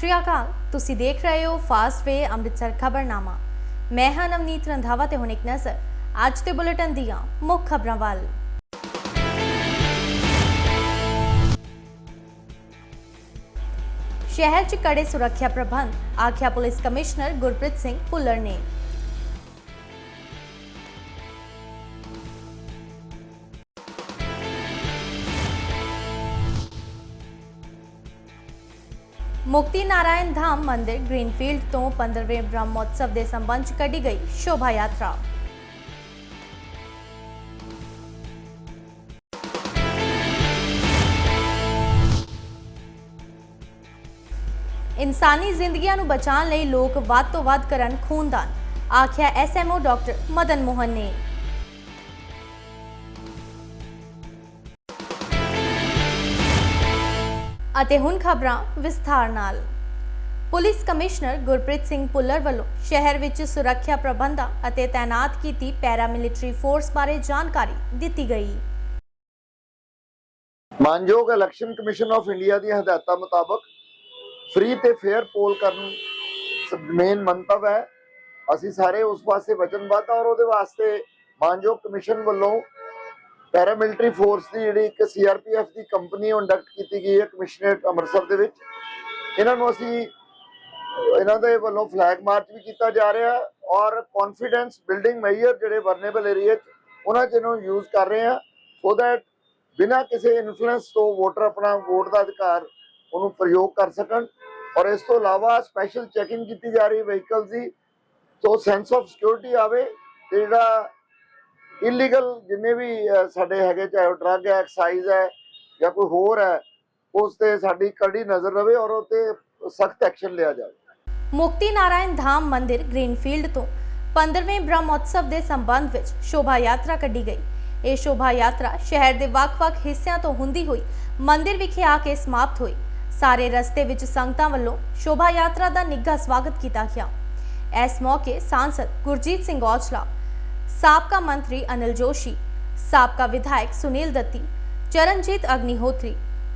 ਸਤਿ ਸ਼੍ਰੀ ਅਕਾਲ ਤੁਸੀਂ ਦੇਖ ਰਹੇ ਹੋ ਫਾਸਟ ਵੇ ਅੰਮ੍ਰਿਤਸਰ ਖਬਰਨਾਮਾ ਮੈਂ ਹਾਂ ਨਵਨੀਤ ਰੰਧਾਵਾ ਤੇ ਹੁਣ ਇੱਕ ਨਜ਼ਰ ਅੱਜ ਦੇ ਬੁਲੇਟਿਨ ਦੀਆਂ ਮੁੱਖ ਖਬਰਾਂ ਵੱਲ ਸ਼ਹਿਰ 'ਚ ਕੜੇ ਸੁਰੱਖਿਆ ਪ੍ਰਬੰਧ ਆਖਿਆ ਪੁਲਿਸ ਕਮਿਸ਼ਨਰ ਗੁਰਪ੍ਰੀਤ ਸਿੰਘ ਭੁੱਲਰ ਨੇ ਮੁਕਤੀ ਨਾਰਾਇਣ ਧਾਮ ਮੰਦਿਰ ਗ੍ਰੀਨਫੀਲਡ ਤੋਂ 15ਵੇਂ ਬ੍ਰਹਮੋਤਸਵ ਦੇ ਸੰਬੰਧ 'ਚ ਕੱਢੀ ਗਈ ਸ਼ੋਭਾ ਯਾਤਰਾ ਇਨਸਾਨੀ ਜ਼ਿੰਦਗੀਆਂ ਨੂੰ ਬਚਾਉਣ ਲਈ ਲੋਕ ਵੱਧ ਤੋਂ ਵੱਧ ਕਰਨ ਖੂਨਦਾਨ ਆਖਿਆ ਐਸਐਮਓ ਡਾਕਟਰ ਮਦਨ ਮੋਹਨ ਨੇ ਅਤੇ ਹੁਣ ਖਬਰਾਂ ਵਿਸਥਾਰ ਨਾਲ। ਪੁਲਿਸ ਕਮਿਸ਼ਨਰ ਗੁਰਪ੍ਰੀਤ ਸਿੰਘ ਭੁੱਲਰ ਵੱਲੋਂ ਸ਼ਹਿਰ ਵਿੱਚ ਸੁਰੱਖਿਆ ਪ੍ਰਬੰਧਾਂ ਅਤੇ ਤਾਇਨਾਤ ਕੀਤੀ ਪੈਰਾਮਿਲਟਰੀ ਫੋਰਸ ਬਾਰੇ ਜਾਣਕਾਰੀ ਦਿੱਤੀ ਗਈ। ਮਾਨਯੋਗ ਇਲੈਕਸ਼ਨ ਕਮਿਸ਼ਨ ਆਫ ਇੰਡੀਆ ਦੀਆਂ ਹਦਾਇਤਾਂ ਮੁਤਾਬਕ ਫ੍ਰੀ ਤੇ ਫੇਅਰ ਪੋਲ ਕਰਨ ਮੇਨ ਮੰਤਵ ਹੈ। ਅਸੀਂ ਸਾਰੇ ਉਸ ਪਾਸੇ ਵਚਨਬੱਧ ਹਾਂ ਔਰ ਉਹਦੇ ਵਾਸਤੇ ਮਾਨਯੋਗ ਕਮਿਸ਼ਨ ਵੱਲੋਂ ਪੈਰਾਮਿਲਟਰੀ ਫੋਰਸ ਦੀ ਜਿਹੜੀ ਇੱਕ ਸੀਆਰਪੀਐਫ ਦੀ ਕੰਪਨੀ ਇੰਡਕਟ ਕੀਤੀ ਗਈ ਹੈ ਕਮਿਸ਼ਨਰੇਟ ਅੰਮ੍ਰਿਤਸਰ ਦੇ ਵਿੱਚ। ਇਹਨਾਂ ਨੂੰ ਅਸੀਂ, ਇਹਨਾਂ ਦੇ ਵੱਲੋਂ ਫਲੈਗ ਮਾਰਚ ਵੀ ਕੀਤਾ ਜਾ ਰਿਹਾ ਔਰ ਕੌਨਫੀਡੈਂਸ ਬਿਲਡਿੰਗ ਮੈਜਰ ਜਿਹੜੇ ਵਰਨੇਬਲ ਏਰੀਆ 'ਚ, ਉਹਨਾਂ 'ਚ ਇਹਨੂੰ ਯੂਜ਼ ਕਰ ਰਹੇ ਆ ਸੋ ਦੈਟ ਬਿਨਾਂ ਕਿਸੇ ਇਨਫਲੂਐਂਸ ਤੋਂ ਵੋਟਰ ਆਪਣਾ ਵੋਟ ਦਾ ਅਧਿਕਾਰ ਉਹਨੂੰ ਪ੍ਰਯੋਗ ਕਰ ਸਕਣ। ਔਰ ਇਸ ਤੋਂ ਇਲਾਵਾ ਸਪੈਸ਼ਲ ਚੈਕਿੰਗ ਕੀਤੀ ਜਾ ਰਹੀ ਵਹੀਕਲਸ ਦੀ। ਸੋ ਸੈਂਸ ਆਫ ਸਿਕਿਉਰਿਟੀ ਆਵੇ ਤੇ ਜਿਹੜਾ ਇਲੀਗਲ ਜਿੰਨੇ ਵੀ ਸਾਡੇ ਹੈਗੇ, ਚਾਹੇ ਉਹ ਡਰੱਗ ਹੈ ਐਕਸਾਈਜ਼ ਹੈ, ਜਾਂ ਕੋਈ ਹੋਰ ਹੈ, ਉਸ ਤੇ ਸਾਡੀ ਕੜੀ ਨਜ਼ਰ ਰਵੇ ਔਰ ਉਹ ਤੇ ਸਖਤ ਐਕਸ਼ਨ ਲਿਆ ਜਾਵੇ। ਮੁਕਤੀ ਨਾਰਾਇਣ ਧਾਮ ਮੰਦਿਰ ਗ੍ਰੀਨਫੀਲਡ ਤੋਂ 15ਵੇਂ ਬ੍ਰਹਮੋਤਸਵ ਦੇ ਸੰਬੰਧ ਵਿੱਚ ਸ਼ੋਭਾ ਯਾਤਰਾ ਕੱਢੀ ਗਈ। ਇਹ ਸ਼ੋਭਾ ਯਾਤਰਾ ਸ਼ਹਿਰ ਦੇ ਵੱਖ-ਵੱਖ ਹਿੱਸਿਆਂ ਤੋਂ ਹੁੰਦੀ ਹੋਈ ਮੰਦਿਰ ਵਿਖੇ ਆ ਕੇ ਸਮਾਪਤ ਹੋਈ। ਸਾਰੇ ਰਸਤੇ ਵਿੱਚ ਸੰਗਤਾਂ ਵੱਲੋਂ ਸ਼ੋਭਾ ਯਾਤਰਾ ਦਾ ਨਿੱਘਾ ਸਵਾਗਤ ਕੀਤਾ ਗਿਆ। ਇਸ ਮੌਕੇ ਸਾਂਸਦ ਗੁਰਜੀਤ ਸਿੰਘ ਔਜਲਾ ਸਾਬਕਾ ਮੰਤਰੀ ਅਨਿਲ ਜੋਸ਼ੀ, ਸਾਬਕਾ ਵਿਧਾਇਕ ਸੁਨੀਲ ਦੱਤੀ, ਚਰਨਜੀਤ ਅਗਨੀਹੋਤਰੀ,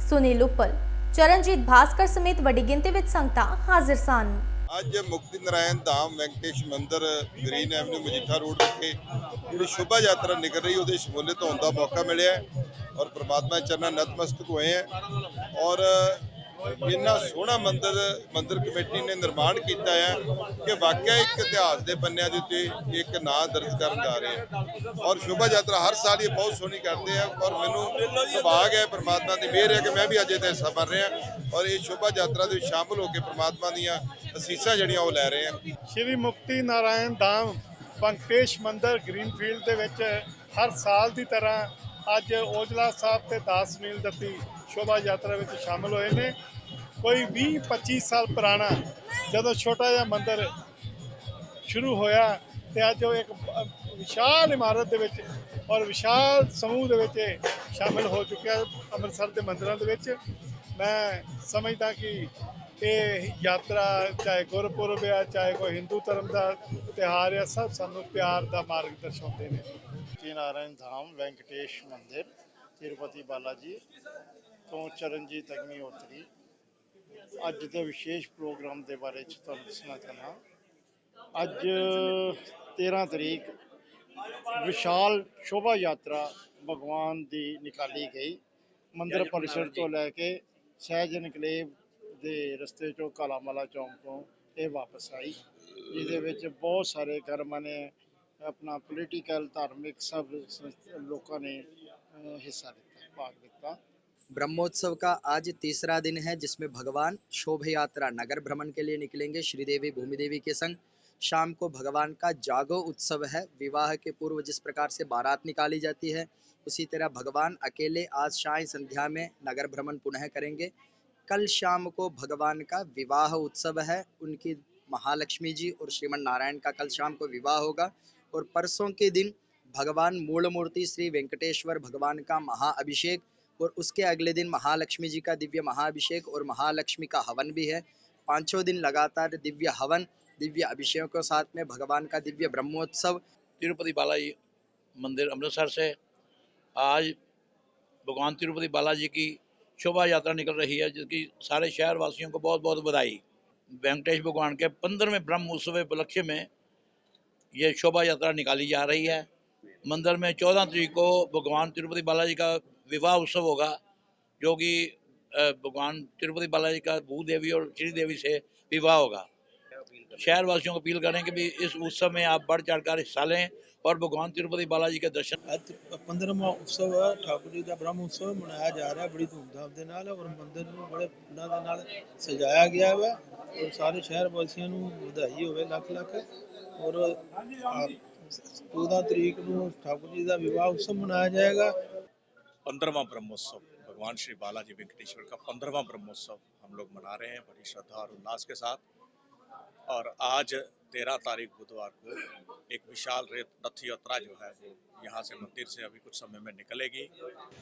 ਸੁਨੀਲ ਉੱਪਲ, ਚਰਨਜੀਤ ਭਾਸਕਰ ਸਮੇਤ ਵੱਡੀ ਗਿਣਤੀ ਵਿੱਚ ਸੰਗਤਾਂ ਹਾਜ਼ਰ ਸਨ। ਅੱਜ ਮੁਕਤੀ ਨਰਾਇਣ ਧਾਮ ਵੈਂਕਟੇਸ਼ ਮੰਦਿਰ ਗ੍ਰੀਨ ਐਵਨਿਊ ਮਜੀਠਾ ਰੋਡ ਵਿਖੇ ਜਿਹੜੀ ਸ਼ੋਭਾ ਯਾਤਰਾ ਨਿਕਲ ਰਹੀ, ਉਹਦੇ ਸ਼ਮੂਲੀਅਤ ਹੋਣ ਦਾ ਮੌਕਾ ਮਿਲਿਆ ਔਰ ਪ੍ਰਮਾਤਮਾ ਦੇ ਚਰਨਾਂ ਨਤਮਸਤਕ ਹੋਏ ਹੈ ਔਰ ਇੰਨਾ ਸੋਹਣਾ ਮੰਦਿਰ ਮੰਦਿਰ ਕਮੇਟੀ ਨੇ ਨਿਰਮਾਣ ਕੀਤਾ ਹੈ ਕਿ ਵਾਕਿਆ ਇੱਕ ਇਤਿਹਾਸ ਦੇ ਪੰਨਿਆਂ ਦੇ ਉੱਤੇ ਇੱਕ ਨਾਂ ਦਰਜ ਕਰਨ ਜਾ ਰਹੇ ਹੈ। ਔਰ ਸ਼ੋਭਾ ਯਾਤਰਾ ਹਰ ਸਾਲ ਇਹ ਬਹੁਤ ਸੋਹਣੀ ਕਰਦੇ ਆ ਔਰ ਮੈਨੂੰ ਸੁਭਾਗ ਹੈ ਪ੍ਰਮਾਤਮਾ ਦੀ ਮਿਹਰ ਹੈ ਕਿ ਮੈਂ ਵੀ ਅੱਜ ਇਹਦਾ ਹਿੱਸਾ ਬਣ ਰਿਹਾ ਔਰ ਇਹ ਸ਼ੋਭਾ ਯਾਤਰਾ ਦੇ ਵਿੱਚ ਸ਼ਾਮਲ ਹੋ ਕੇ ਪ੍ਰਮਾਤਮਾ ਦੀਆਂ ਅਸੀਸਾਂ ਜਿਹੜੀਆਂ ਉਹ ਲੈ ਰਹੇ ਆ ਸ਼੍ਰੀ ਮੁਕਤੀ ਨਾਰਾਇਣ ਧਾਮ ਪੰਕਟੇਸ਼ ਮੰਦਿਰ ਗ੍ਰੀਨਫੀਲਡ ਦੇ ਵਿੱਚ ਹਰ ਸਾਲ ਦੀ ਤਰ੍ਹਾਂ ਅੱਜ ਔਜਲਾ ਸਾਹਿਬ ਤੇ ਦਾਸ ਮੀਲ ਦੱਤੀ। ਸ਼ੋਭਾ ਯਾਤਰਾ ਵਿੱਚ ਸ਼ਾਮਲ ਹੋਏ ਨੇ। ਕੋਈ 20 25 ਸਾਲ ਪੁਰਾਣਾ ਜਦੋਂ ਛੋਟਾ ਜਿਹਾ ਮੰਦਰ ਸ਼ੁਰੂ ਹੋਇਆ ਤੇ ਅੱਜ ਉਹ ਇੱਕ ਵਿਸ਼ਾਲ ਇਮਾਰਤ ਦੇ ਵਿੱਚ ਔਰ ਵਿਸ਼ਾਲ ਸਮੂਹ ਦੇ ਵਿੱਚ ਸ਼ਾਮਲ ਹੋ ਚੁੱਕਿਆ ਅੰਮ੍ਰਿਤਸਰ ਦੇ ਮੰਦਰਾਂ ਦੇ ਵਿੱਚ। ਮੈਂ ਸਮਝਦਾ ਕਿ ਇਹ ਯਾਤਰਾ ਚਾਹੇ ਗੁਰਪੁਰਬ ਆ, ਚਾਹੇ ਕੋਈ ਹਿੰਦੂ ਧਰਮ ਦਾ ਤਿਹਾਰ ਆ, ਸਭ ਸਾਨੂੰ ਪਿਆਰ ਦਾ ਮਾਰਗ ਦਰਸਾਉਂਦੇ ਨੇ। ਜੀ, ਨਾਰਾਇਣ ਧਾਮ, ਵੈਂਕਟੇਸ਼ ਮੰਦਿਰ, ਤਿਰੁਪਤੀ ਬਾਲਾਜੀ। ਤੋਂ ਚਰਨਜੀਤ ਅਗਨੀਹੋਤਰੀ ਅੱਜ ਦੇ ਵਿਸ਼ੇਸ਼ ਪ੍ਰੋਗਰਾਮ ਦੇ ਬਾਰੇ ਚ ਤੁਹਾਨੂੰ ਦੱਸਣਾ ਚਾਹਨਾ ਅੱਜ 13 ਤਰੀਕ ਵਿਸ਼ਾਲ ਸ਼ੋਭਾ ਯਾਤਰਾ ਭਗਵਾਨ ਦੀ ਨਿਕਾਲੀ ਗਈ। ਮੰਦਿਰ ਪਰਿਸਰ ਤੋਂ ਲੈ ਕੇ ਸਹਿਜ ਇਨਕਲੇਵ ਦੇ ਰਸਤੇ ਚੋਂ ਕਾਲਾਮਾਲਾ ਚੌਂਕ ਤੋਂ ਇਹ ਵਾਪਸ ਆਈ। ਜਿਹਦੇ ਵਿੱਚ ਬਹੁਤ ਸਾਰੇ ਕਰਮਾਂ ਨੇ ਆਪਣਾ ਪੋਲੀਟੀਕਲ ਧਾਰਮਿਕ ਸਭ ਲੋਕਾਂ ਨੇ ਹਿੱਸਾ ਲਿੱਤਾ ਭਾਗ ਲਿੱਤਾ ब्रह्मोत्सव का आज तीसरा दिन है, जिसमें भगवान शोभा यात्रा नगर भ्रमण के लिए निकलेंगे। श्रीदेवी भूमि देवी के संग शाम को भगवान का जागो उत्सव है। विवाह के पूर्व जिस प्रकार से बारात निकाली जाती है, उसी तरह भगवान अकेले आज साय संध्या में नगर भ्रमण पुनः करेंगे। कल शाम को भगवान का विवाह उत्सव है। उनकी महालक्ष्मी जी और श्रीमन नारायण का कल शाम को विवाह होगा। और परसों के दिन भगवान मूल मूर्ति श्री वेंकटेश्वर भगवान का महाअभिषेक और उसके अगले दिन महालक्ष्मी जी का दिव्य महाअभिषेक और महालक्ष्मी का हवन भी है। पाँचों दिन लगातार दिव्य हवन, दिव्य अभिषेक के साथ में भगवान का दिव्य ब्रह्मोत्सव। तिरुपति बालाजी मंदिर अमृतसर से आज भगवान तिरुपति बालाजी की शोभा यात्रा निकल रही है, जिसकी सारे शहर वासियों को बहुत बहुत बधाई। वेंकटेश भगवान के पंद्रहवें ब्रह्म उत्सव उपलक्ष्य में ये शोभा यात्रा निकाली जा रही है। मंदिर में चौदह तरीक को भगवान तिरुपति बालाजी का विवाह उत्सव होगा जो कि भगवान तिरुपति बालाजी का भू देवी और श्री देवी से विवाह होगा शहर वासियों को अपील करें कि भी इस उत्सव में आप बढ़ चढ़कर हिस्सा लें और भगवान तिरुपति बालाजी के दर्शन पंद्रहवा उत्सव है ठाकुर जी का ब्रह्म उत्सव मनाया जा रहा है बड़ी धूमधाम के नाल और मंदिर ਨੂੰ ਬੜੇ ਫੁੱਲਾਂ ਦੇ ਨਾਲ ਸਜਾਇਆ ਗਿਆ ਹੈ ਔਰ ਸਾਰੇ ਸ਼ਹਿਰ ਵਾਸੀਆਂ ਨੂੰ ਵਧਾਈ ਹੋਵੇ ਲੱਖ ਲੱਖ ਔਰ 14 ਤਰੀਕ ਨੂੰ ठाकुर जी ਦਾ ਵਿਵਾਹ उत्सव ਮਨਾਇਆ ਜਾਏਗਾ पंद्रहवा ब्रह्मोत्सव भगवान श्री बालाजी वेंकटेश्वर का पंद्रहवा ब्रह्मोत्सव हम लोग मना रहे हैं बड़ी श्रद्धा और उल्लास के साथ और आज तेरह तारीख बुधवार को एक विशाल रेत रथ यात्रा जो है वो यहाँ से मंदिर से अभी कुछ समय में निकलेगी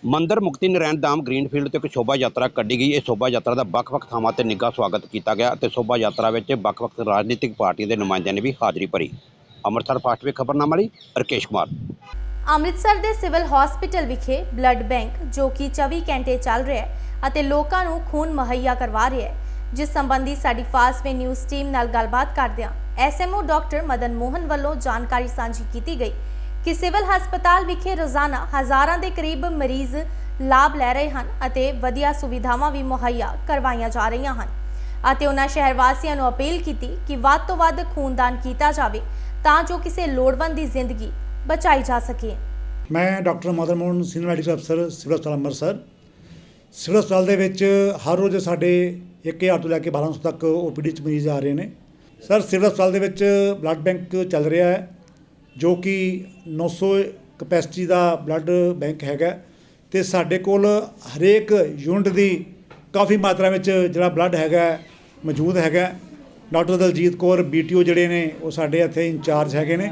ਮੰਦਰ ਮੁਕਤੀ ਨਰੈਣ ਧਾਮ ਗ੍ਰੀਨਫੀਲਡ ਤੋਂ ਇੱਕ ਸ਼ੋਭਾ ਯਾਤਰਾ ਕੱਢੀ ਗਈ ਇਹ ਸ਼ੋਭਾ ਯਾਤਰਾ ਦਾ ਵੱਖ-ਵੱਖ ਥਾਵਾਂ ਤੇ ਨਿੱਘਾ ਸਵਾਗਤ ਕੀਤਾ ਗਿਆ ਅਤੇ ਸ਼ੋਭਾ ਯਾਤਰਾ ਵਿੱਚ ਵੱਖ-ਵੱਖ ਰਾਜਨੀਤਿਕ ਪਾਰਟੀਆਂ ਦੇ ਨੁਮਾਇੰਦਿਆਂ ਨੇ ਵੀ ਹਾਜ਼ਰੀ ਭਰੀ ਅੰਮ੍ਰਿਤਸਰ ਫਾਸਟ ਵੇ ਖਬਰਨਾਮਾ ਲਈ ਰਕੇਸ਼ ਕੁਮਾਰ ਅੰਮ੍ਰਿਤਸਰ ਦੇ ਸਿਵਲ ਹਸਪੀਟਲ ਵਿਖੇ ਬਲੱਡ ਬੈਂਕ, ਜੋ ਕਿ 24 ਘੰਟੇ ਚੱਲ ਰਿਹਾ ਹੈ ਅਤੇ ਲੋਕਾਂ ਨੂੰ ਖੂਨ ਮੁਹੱਈਆ ਕਰਵਾ ਰਿਹਾ ਹੈ। ਜਿਸ ਸੰਬੰਧੀ ਸਾਡੀ ਫਾਸਵੇ ਨਿਊਜ਼ ਟੀਮ ਨਾਲ ਗੱਲਬਾਤ ਕਰਦਿਆਂ ਐਸਐਮਓ ਡਾਕਟਰ ਮਦਨ ਮੋਹਨ ਵੱਲੋਂ ਜਾਣਕਾਰੀ ਸਾਂਝੀ ਕੀਤੀ ਗਈ ਕਿ ਸਿਵਲ ਹਸਪਤਾਲ ਵਿਖੇ ਰੋਜ਼ਾਨਾ ਹਜ਼ਾਰਾਂ ਦੇ ਕਰੀਬ ਮਰੀਜ਼ ਲਾਭ ਲੈ ਰਹੇ ਹਨ ਅਤੇ ਵਧੀਆ ਸੁਵਿਧਾਵਾਂ ਵੀ ਮੁਹੱਈਆ ਕਰਵਾਈਆਂ ਜਾ ਰਹੀਆਂ ਹਨ ਅਤੇ ਉਹਨਾਂ ਸ਼ਹਿਰ ਵਾਸੀਆਂ ਨੂੰ ਅਪੀਲ ਕੀਤੀ ਕਿ ਵੱਧ ਤੋਂ ਵੱਧ ਖੂਨਦਾਨ ਕੀਤਾ ਜਾਵੇ ਤਾਂ ਜੋ ਕਿਸੇ ਲੋੜਵੰਦ ਦੀ ਜ਼ਿੰਦਗੀ ਬਚਾਈ ਜਾ ਸਕੇ। ਮੈਂ doctor Madan Mohan senior medical ਅਫਸਰ ਸਿਵਲ ਹਸਪਤਾਲ ਅੰਮ੍ਰਿਤਸਰ। ਸਿਵਲ ਹਸਪਤਾਲ ਦੇ ਵਿੱਚ ਹਰ ਰੋਜ਼ ਸਾਡੇ 1000 ਤੋਂ ਲੈ ਕੇ 1200 ਤੱਕ ਓਪੀਡੀ ਚ ਮਰੀਜ਼ ਆ ਰਹੇ ਨੇ। ਸਰ, ਸਿਵਲ ਹਸਪਤਾਲ ਦੇ ਵਿੱਚ ਬਲੱਡ ਬੈਂਕ ਚੱਲ ਰਿਹਾ ਹੈ, ਜੋ ਕਿ 900 ਕਪੈਸਿਟੀ ਦਾ ਬਲੱਡ ਬੈਂਕ ਹੈਗਾ ਤੇ ਸਾਡੇ ਕੋਲ ਹਰੇਕ ਯੂਨਿਟ ਦੀ ਕਾਫੀ ਮਾਤਰਾ ਵਿੱਚ ਜਿਹੜਾ ਬਲੱਡ ਹੈਗਾ ਮੌਜੂਦ ਹੈਗਾ ਡਾਕਟਰ ਦਲਜੀਤ ਕੌਰ ਬੀਟੀਓ ਜਿਹੜੇ ਨੇ, ਉਹ ਸਾਡੇ ਇੱਥੇ ਇੰਚਾਰਜ ਹੈਗੇ ਨੇ।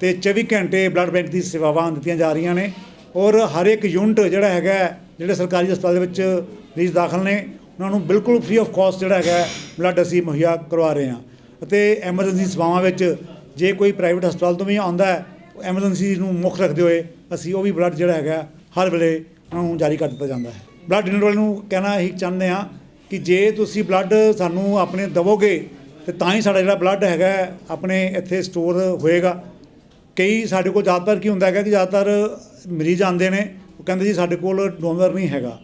ਤੇ 24 ਘੰਟੇ ਬਲੱਡ ਬੈਂਕ ਦੀ ਸੇਵਾਵਾਂ ਦਿੱਤੀਆਂ ਜਾ ਰਹੀਆਂ ਨੇ ਔਰ ਹਰ ਇੱਕ ਯੂਨਿਟ ਜਿਹੜਾ ਹੈਗਾ ਜਿਹੜੇ ਸਰਕਾਰੀ ਹਸਪਤਾਲ ਦੇ ਵਿੱਚ ਮਰੀਜ਼ ਦਾਖਲ ਨੇ, ਉਹਨਾਂ ਨੂੰ ਬਿਲਕੁਲ ਫ੍ਰੀ ਆਫ ਕਾਸਟ ਜਿਹੜਾ ਹੈਗਾ ਬਲੱਡ ਅਸੀਂ ਮੁਹੱਈਆ ਕਰਵਾ ਰਹੇ ਹਾਂ। ਅਤੇ ਐਮਰਜੈਂਸੀ ਸੇਵਾਵਾਂ ਵਿੱਚ ਜੇ ਕੋਈ ਪ੍ਰਾਈਵੇਟ ਹਸਪਤਾਲ ਤੋਂ ਵੀ ਆਉਂਦਾ ਹੈ ਐਮਰਜੈਂਸੀ ਨੂੰ ਮੁੱਖ ਰੱਖਦੇ ਹੋਏ ਅਸੀਂ ਉਹ ਵੀ ਬਲੱਡ ਜਿਹੜਾ ਹੈਗਾ ਹਰ ਵੇਲੇ ਉਹਨਾਂ ਨੂੰ ਜਾਰੀ ਕਰ ਦਿੱਤਾ ਜਾਂਦਾ ਹੈ। ਬਲੱਡ ਡੋਨਰ ਵਾਲੇ ਨੂੰ ਕਹਿਣਾ ਹੀ ਚਾਹੁੰਦੇ ਹਾਂ ਕਿ ਜੇ ਤੁਸੀਂ ਬਲੱਡ ਸਾਨੂੰ ਆਪਣੇ ਦਵੋਗੇ, ਤੇ ਤਾਂ ਹੀ ਸਾਡਾ ਜਿਹੜਾ ਬਲੱਡ ਹੈਗਾ ਆਪਣੇ ਇੱਥੇ ਸਟੋਰ ਹੋਏਗਾ। ਕਈ ਸਾਡੇ ਕੋਲ ਜ਼ਿਆਦਾਤਰ ਕੀ ਹੁੰਦਾ ਹੈਗਾ ਕਿ ਜ਼ਿਆਦਾਤਰ ਮਰੀਜ਼ ਆਉਂਦੇ ਨੇ, ਉਹ ਕਹਿੰਦੇ ਜੀ ਸਾਡੇ ਕੋਲ ਡੋਨਰ ਨਹੀਂ ਹੈਗਾ।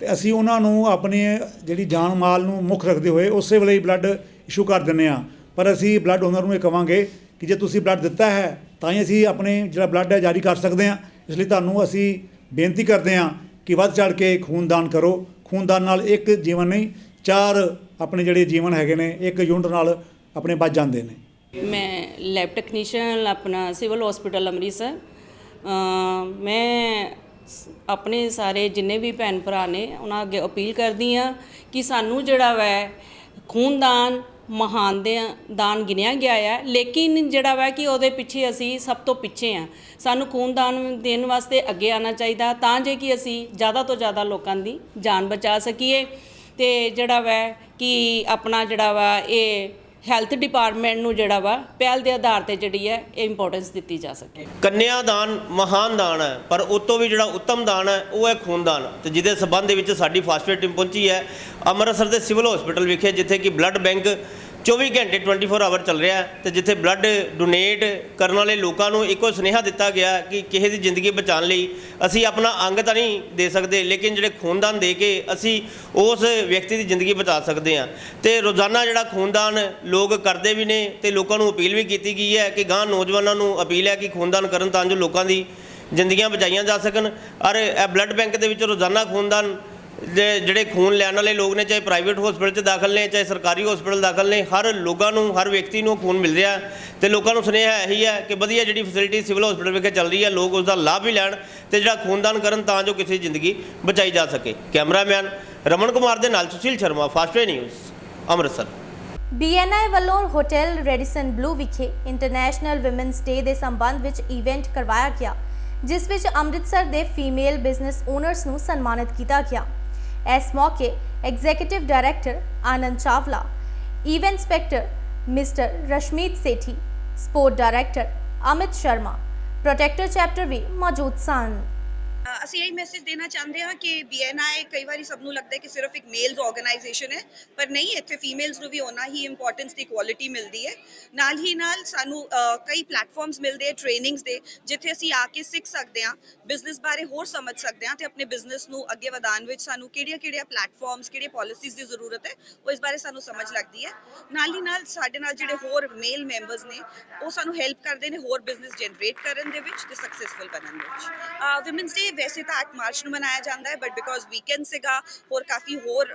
ਤੇ ਅਸੀਂ ਉਹਨਾਂ ਨੂੰ ਆਪਣੀ ਜਿਹੜੀ ਜਾਨ ਮਾਲ ਨੂੰ ਮੁੱਖ ਰੱਖਦੇ ਹੋਏ ਉਸੇ ਵੇਲੇ ਹੀ ਬਲੱਡ ਇਸ਼ੂ ਕਰ ਦਿੰਦੇ ਆ ਪਰ ਅਸੀਂ ਬਲੱਡ ਡੋਨਰ ਨੂੰ ਇਹ ਕਵਾਂਗੇ ਕਿ ਜੇ ਤੁਸੀਂ ਬਲੱਡ ਦਿੱਤਾ ਹੈ, ਤਾਂ ਹੀ ਅਸੀਂ ਆਪਣੇ ਜਿਹੜਾ ਬਲੱਡ ਹੈ ਜਾਰੀ ਕਰ ਸਕਦੇ ਹਾਂ। ਇਸ ਲਈ ਤੁਹਾਨੂੰ ਅਸੀਂ ਬੇਨਤੀ ਕਰਦੇ ਹਾਂ ਕਿ ਵੱਧ ਚੜ ਕੇ ਖੂਨਦਾਨ ਕਰੋ। ਖੂਨਦਾਨ ਨਾਲ ਇੱਕ ਜੀਵਨ ਨਹੀਂ, ਚਾਰ ਆਪਣੇ ਜਿਹੜੇ ਜੀਵਨ ਹੈਗੇ ਨੇ, ਇੱਕ ਯੂਨਿਟ ਨਾਲ ਆਪਣੇ ਬਚ ਜਾਂਦੇ ਨੇ। ਮੈਂ ਲੈਬ ਟੈਕਨੀਸ਼ੀਅਨ ਆਪਣਾ ਸਿਵਲ ਹਸਪੀਟਲ ਅੰਮ੍ਰਿਤਸਰ। ਮੈਂ ਆਪਣੇ ਸਾਰੇ ਜਿੰਨੇ ਵੀ ਭੈਣ ਭਰਾ ਨੇ, ਉਹਨਾਂ ਅੱਗੇ ਅਪੀਲ ਕਰਦੀ ਆ ਕਿ ਸਾਨੂੰ ਜਿਹੜਾ ਵੈ ਖੂਨਦਾਨ ਮਹਾਨ ਦੇ ਦਾਨ ਗਿਣਿਆ ਗਿਆ ਹੈ ਲੇਕਿਨ ਜਿਹੜਾ ਵੈ ਕਿ ਉਹਦੇ ਪਿੱਛੇ ਅਸੀਂ ਸਭ ਤੋਂ ਪਿੱਛੇ ਆ ਸਾਨੂੰ ਖੂਨਦਾਨ ਦੇਣ ਵਾਸਤੇ ਅੱਗੇ ਆਉਣਾ ਚਾਹੀਦਾ, ਤਾਂ ਜੇ ਕਿ ਅਸੀਂ ਜ਼ਿਆਦਾ ਤੋਂ ਜ਼ਿਆਦਾ ਲੋਕਾਂ ਦੀ ਜਾਨ ਬਚਾ ਸਕੀਏ। ਤੇ ਜਿਹੜਾ ਵੈ ਕਿ ਆਪਣਾ ਜਿਹੜਾ ਵਾ ਇਹ ਹੈਲਥ ਡਿਪਾਰਟਮੈਂਟ ਨੂੰ ਜਿਹੜਾ ਵਾ, ਪਹਿਲ ਦੇ ਆਧਾਰ ਤੇ ਜਿਹੜੀ ਹੈ, ਇਹ ਇੰਪੋਰਟੈਂਸ ਦਿੱਤੀ ਜਾ ਸਕੇ। ਕੰਨਿਆ ਦਾਨ ਮਹਾਨ ਦਾਨ ਹੈ, ਪਰ ਉਸ ਤੋਂ ਵੀ ਜਿਹੜਾ ਉੱਤਮ ਦਾਨ ਹੈ, ਉਹ ਹੈ ਖੂਨਦਾਨ ਤੇ ਜਿਹਦੇ ਸਬੰਧ ਦੇ ਵਿੱਚ ਸਾਡੀ ਫਾਸਟਵੇਟ ਟੀਮ ਪਹੁੰਚੀ ਹੈ, ਅੰਮ੍ਰਿਤਸਰ ਦੇ ਸਿਵਲ ਹਸਪੀਟਲ ਵਿਖੇ, ਜਿੱਥੇ ਕਿ ਬਲੱਡ ਬੈਂਕ 24 ਘੰਟੇ 24 ਆਵਰ ਚੱਲ ਰਿਹਾ ਹੈ ਤੇ ਜਿੱਥੇ ਬਲੱਡ ਡੋਨੇਟ ਕਰਨ ਵਾਲੇ ਲੋਕਾਂ ਨੂੰ ਇੱਕੋ ਸੁਨੇਹਾ ਦਿੱਤਾ ਗਿਆ ਕਿ ਕਿਸੇ ਦੀ ਜ਼ਿੰਦਗੀ ਬਚਾਉਣ ਲਈ ਅਸੀਂ ਆਪਣਾ ਅੰਗ ਤਾਂ ਨਹੀਂ ਦੇ ਸਕਦੇ, ਲੇਕਿਨ ਜਿਹੜੇ ਖੂਨਦਾਨ ਦੇ ਕੇ ਅਸੀਂ ਉਸ ਵਿਅਕਤੀ ਦੀ ਜ਼ਿੰਦਗੀ ਬਚਾ ਸਕਦੇ ਹਾਂ। ਤੇ ਰੋਜ਼ਾਨਾ ਜਿਹੜਾ ਖੂਨਦਾਨ ਲੋਕ ਕਰਦੇ ਵੀ ਨੇ ਤੇ ਲੋਕਾਂ ਨੂੰ ਅਪੀਲ ਵੀ ਕੀਤੀ ਗਈ ਹੈ ਕਿ ਗਾਂ ਨੌਜਵਾਨਾਂ ਨੂੰ ਅਪੀਲ ਹੈ ਕਿ ਖੂਨਦਾਨ ਕਰਨ ਤਾਂ ਜੋ ਲੋਕਾਂ ਦੀ ਜ਼ਿੰਦਗੀਆਂ ਬਚਾਈਆਂ ਜਾ ਸਕਣ। ਔਰ ਇਹ ਬਲੱਡ ਬੈਂਕ ਦੇ ਵਿੱਚ ਰੋਜ਼ਾਨਾ ਖੂਨਦਾਨ ਦੇ ਜਿਹੜੇ ਖੂਨ ਲੈਣ ਵਾਲੇ ਲੋਕ ਨੇ, ਚਾਹੇ ਪ੍ਰਾਈਵੇਟ ਹਸਪੀਟਲ 'ਚ ਦਾਖਲ ਨੇ, ਚਾਹੇ ਸਰਕਾਰੀ ਹਸਪੀਟਲ ਦਾਖਲ ਨੇ, ਹਰ ਲੋਕਾਂ ਨੂੰ, ਹਰ ਵਿਅਕਤੀ ਨੂੰ ਖੂਨ ਮਿਲ ਰਿਹਾ ਹੈ ਤੇ ਲੋਕਾਂ ਨੂੰ ਸੁਨੇਹਾ ਇਹੀ ਹੈ ਕਿ ਵਧੀਆ ਜਿਹੜੀ ਫੈਸਿਲਿਟੀ ਸਿਵਲ ਹਸਪੀਟਲ ਵਿਖੇ ਚੱਲ ਰਹੀ ਹੈ, ਲੋਕ ਉਸ ਦਾ ਲਾਭ ਵੀ ਲੈਣ ਤੇ ਜਿਹੜਾ ਖੂਨਦਾਨ ਕਰਨ ਤਾਂ ਜੋ ਕਿਸੇ ਦੀ ਜ਼ਿੰਦਗੀ ਬਚਾਈ ਜਾ ਸਕੇ। ਕੈਮਰਾਮੈਨ ਰਮਨ ਕੁਮਾਰ ਦੇ ਨਾਲ Sushil Sharma Fastway news Amritsar. BNI ਵੱਲੋਂ ਹੋਟਲ ਰੈਡੀਸਨ ਬਲੂ ਵਿਖੇ ਇੰਟਰਨੈਸ਼ਨਲ ਔਮਨਸ ਡੇ ਦੇ ਸੰਬੰਧ ਵਿੱਚ ਇਵੈਂਟ ਕਰਵਾਇਆ ਗਿਆ, ਜਿਸ ਵਿੱਚ ਅੰਮ੍ਰਿਤਸਰ ਦੇ ਫੀਮੇਲ ਬਿਜ਼ਨਸ ਓਨਰਸ ਨੂੰ ਸਨਮਾਨਿਤ ਕੀਤਾ ਗਿਆ। इस मौके executive director Anand Chawla event inspector mister Rashmeet Sethi sport director Amit Sharma protector chapter भी मौजूद सन। ਅਸੀਂ ਇਹ ਮੈਸੇਜ ਦੇਣਾ ਚਾਹੁੰਦੇ ਹਾਂ ਕਿ ਬੀਐਨਆਈ ਕਈ ਵਾਰੀ ਸਭ ਨੂੰ ਲੱਗਦਾ ਹੈ ਕਿ ਸਿਰਫ ਇੱਕ ਮੇਲਸ ਆਰਗੇਨਾਈਜੇਸ਼ਨ ਹੈ, ਪਰ ਨਹੀਂ, ਇੱਥੇ ਫੀਮੇਲਸ ਨੂੰ ਵੀ ਓਨਾ ਹੀ ਇੰਪੋਰਟੈਂਸ ਦੀ ਕੁਆਲਿਟੀ ਮਿਲਦੀ ਹੈ। ਨਾਲ ਹੀ ਨਾਲ ਸਾਨੂੰ ਕਈ ਪਲੇਟਫਾਰਮਸ ਮਿਲਦੇ ਆ ਟ੍ਰੇਨਿੰਗਸ ਦੇ, ਜਿੱਥੇ ਅਸੀਂ ਆ ਕੇ ਸਿੱਖ ਸਕਦੇ ਹਾਂ ਬਿਜ਼ਨਸ ਬਾਰੇ ਹੋਰ ਸਮਝ ਸਕਦੇ ਹਾਂ ਤੇ ਆਪਣੇ ਬਿਜ਼ਨਸ ਨੂੰ ਅੱਗੇ ਵਧਾਉਣ ਵਿੱਚ ਸਾਨੂੰ ਕਿਹੜੀਆਂ-ਕਿਹੜੀਆਂ ਪਲੇਟਫਾਰਮਸ ਕਿਹੜੀਆਂ ਪਾਲਿਸੀਜ਼ ਦੀ ਜ਼ਰੂਰਤ ਹੈ, ਉਹ ਇਸ ਬਾਰੇ ਸਾਨੂੰ ਸਮਝ ਲੱਗਦੀ ਹੈ। ਨਾਲ ਹੀ ਨਾਲ ਸਾਡੇ ਨਾਲ ਜਿਹੜੇ ਹੋਰ ਮੇਲ ਮੈਂਬਰਸ ਨੇ, ਉਹ ਸਾਨੂੰ ਹੈਲਪ ਕਰਦੇ ਨੇ ਹੋਰ ਬਿਜ਼ਨਸ ਜਨਰੇਟ ਕਰਨ ਦੇ ਵਿੱਚ ਤੇ ਸਕਸੈਸਫੁਲ ਬਣਨ ਦੇ ਵਿੱਚ। ਵਿਮਨਸ ਡੇ ਵੈਸੇ ਤਾਂ 8 ਮਾਰਚ ਨੂੰ ਮਨਾਇਆ ਜਾਂਦਾ ਹੈ ਬਟ ਬਿਕੋਜ਼ ਵੀਕਐਂਡ ਸੀਗਾ, ਹੋਰ ਕਾਫੀ ਹੋਰ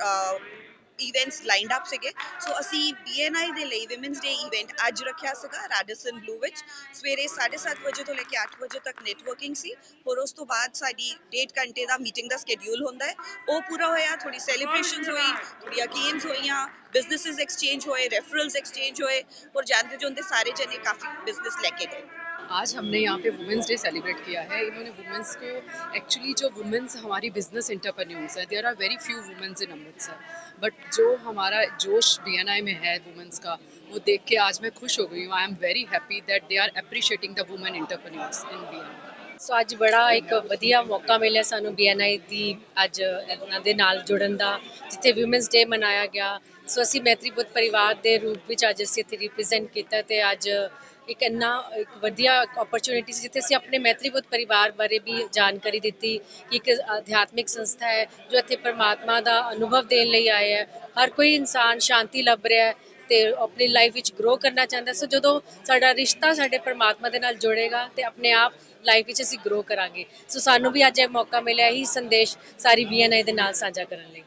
ਇਵੈਂਟਸ ਲਾਈਨਡ ਅਪ ਸੀਗੇ। ਸੋ ਅਸੀਂ ਬੀਐਨਆਈ ਦੇ ਲਈ ਔਮਨਸ ਡੇ ਇਵੈਂਟ ਅੱਜ ਰੱਖਿਆ ਸੀਗਾ ਰੈਡੀਸਨ ਬਲੂ ਵਿੱਚ। ਸਵੇਰੇ 7:30 ਵਜੇ ਤੋਂ ਲੈ ਕੇ 8 ਵਜੇ ਤੱਕ ਨੈਟਵਰਕਿੰਗ ਸੀ। ਹੋਰ ਉਸ ਤੋਂ ਬਾਅਦ ਸਾਡੀ 1.5 ਘੰਟੇ ਦਾ ਮੀਟਿੰਗ ਦਾ ਸ਼ੈਡਿਊਲ ਹੁੰਦਾ ਹੈ। ਉਹ ਪੂਰਾ ਹੋਇਆ ਥੋੜੀ ਸੈਲੀਬ੍ਰੇਸ਼ਨਸ ਹੋਈ ਥੋੜੀਆਂ ਗੇਮਸ ਹੋਈਆਂ ਬਿਜ਼ਨੈਸਸ ਐਕਸਚੇਂਜ ਹੋਏ ਰੈਫਰਲਸ ਐਕਸਚੇਂਜ ਹੋਏ। ਹੋਰ ਜਾਂਦੇ ਜਾਂਦੇ ਸਾਰੇ ਜਣੇ ਕਾਫੀ ਬਿਜ਼ਨਸ ਲੈ ਕੇ ਗਏ। आज हमने यहाँ पे वुमेंस डे सेलिब्रेट किया है इन्होंने वुमेंस को एक्चुअली जो वुमेंस हमारी बिजनेस इंटरप्रन्यूर्स है there are very few womens in Amritsar but जो हमारा जोश बी में है वुमेंस का वो देख के आज मैं खुश हो गई हूँ I am very happy that they are appreciating the women entrepreneurs in B so ਅੱਜ ਬੜਾ ਇੱਕ ਵਧੀਆ ਮੌਕਾ ਮਿਲਿਆ ਸਾਨੂੰ ਬੀਐਨਆਈ ਦੀ ਅੱਜ ਇਹਨਾਂ ਦੇ ਨਾਲ ਜੁੜਨ ਦਾ ਜਿੱਥੇ ਔਮਨਸ ਡੇ ਮਨਾਇਆ ਗਿਆ ਸੋ ਅਸੀਂ ਮੈਤਰੀ ਬੁੱਧ ਪਰਿਵਾਰ ਦੇ ਰੂਪ ਵਿੱਚ ਅੱਜ ਅਸੀਂ ਇੱਥੇ ਰਿਪਰੈਜ਼ੈਂਟ ਕੀਤਾ ਤੇ ਅੱਜ ਇੱਕ ਇੰਨਾ, ਇੱਕ ਵਧੀਆ ਓਪਰਚੁਨਿਟੀ ਸੀ, ਜਿੱਥੇ ਅਸੀਂ ਆਪਣੇ ਮੈਤਰੀਬੁੱਧ ਪਰਿਵਾਰ ਬਾਰੇ ਵੀ ਜਾਣਕਾਰੀ ਦਿੱਤੀ ਕਿ ਇੱਕ ਅਧਿਆਤਮਿਕ ਸੰਸਥਾ ਹੈ, ਜੋ ਇੱਥੇ ਪਰਮਾਤਮਾ ਦਾ ਅਨੁਭਵ ਦੇਣ ਲਈ ਆਇਆ ਹੈ। ਹਰ ਕੋਈ ਇਨਸਾਨ ਸ਼ਾਂਤੀ ਲੱਭ ਰਿਹਾ ਹੈ ਤੇ ਆਪਣੀ ਲਾਈਫ ਵਿੱਚ ਗਰੋ ਕਰਨਾ ਚਾਹੁੰਦਾ ਸੋ ਜਦੋਂ ਸਾਡਾ ਰਿਸ਼ਤਾ ਸਾਡੇ ਪਰਮਾਤਮਾ ਦੇ ਨਾਲ ਜੁੜੇਗਾ ਤੇ ਆਪਣੇ ਆਪ ਲਾਈਫ ਵਿੱਚ ਅਸੀਂ ਗਰੋ ਕਰਾਂਗੇ। ਸੋ ਸਾਨੂੰ ਵੀ ਅੱਜ ਇਹ ਮੌਕਾ ਮਿਲਿਆ ਹੀ ਸੰਦੇਸ਼ ਸਾਰੀ ਬੀਐਨਆਈ ਦੇ ਨਾਲ ਸਾਂਝਾ ਕਰਨ ਲਈ।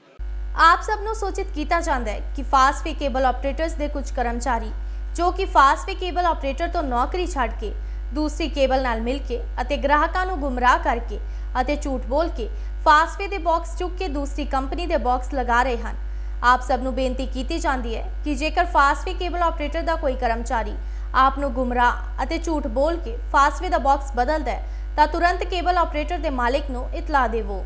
ਆਪ ਸਭ ਨੂੰ ਸੋਚਿਤ ਕੀਤਾ ਜਾਂਦਾ ਹੈ ਕਿ ਫਾਸਟ ਫੇ ਕੇਬਲ ਆਪਰੇਟਰਸ ਦੇ ਕੁਝ ਕਰਮਚਾਰੀ ਜੋ ਕਿ ਫਾਸਟਵੇ ਕੇਬਲ ਆਪਰੇਟਰ ਤੋਂ ਨੌਕਰੀ ਛੱਡ ਕੇ ਦੂਸਰੀ ਕੇਬਲ ਨਾਲ ਮਿਲ ਕੇ ਅਤੇ ਗ੍ਰਾਹਕਾਂ ਨੂੰ ਗੁੰਮਰਾਹ ਕਰਕੇ ਅਤੇ ਝੂਠ ਬੋਲ ਕੇ ਫਾਸਟਵੇ ਦੇ ਬਾਕਸ ਚੁੱਕ ਕੇ ਦੂਸਰੀ ਕੰਪਨੀ ਦੇ ਬਾਕਸ ਲਗਾ ਰਹੇ ਹਨ। ਆਪ ਸਭ ਨੂੰ ਬੇਨਤੀ ਕੀਤੀ ਜਾਂਦੀ ਹੈ ਕਿ ਜੇਕਰ ਫਾਸਟਵੇ ਕੇਬਲ ਆਪਰੇਟਰ ਦਾ ਕੋਈ ਕਰਮਚਾਰੀ ਆਪ ਨੂੰ ਗੁੰਮਰਾਹ ਅਤੇ ਝੂਠ ਬੋਲ ਕੇ ਫਾਸਟਵੇ ਦਾ ਬਾਕਸ ਬਦਲਦਾ ਹੈ, ਤਾਂ ਤੁਰੰਤ ਕੇਬਲ ਆਪਰੇਟਰ ਦੇ ਮਾਲਕ ਨੂੰ ਇਤਲਾਹ ਦੇਵੋ।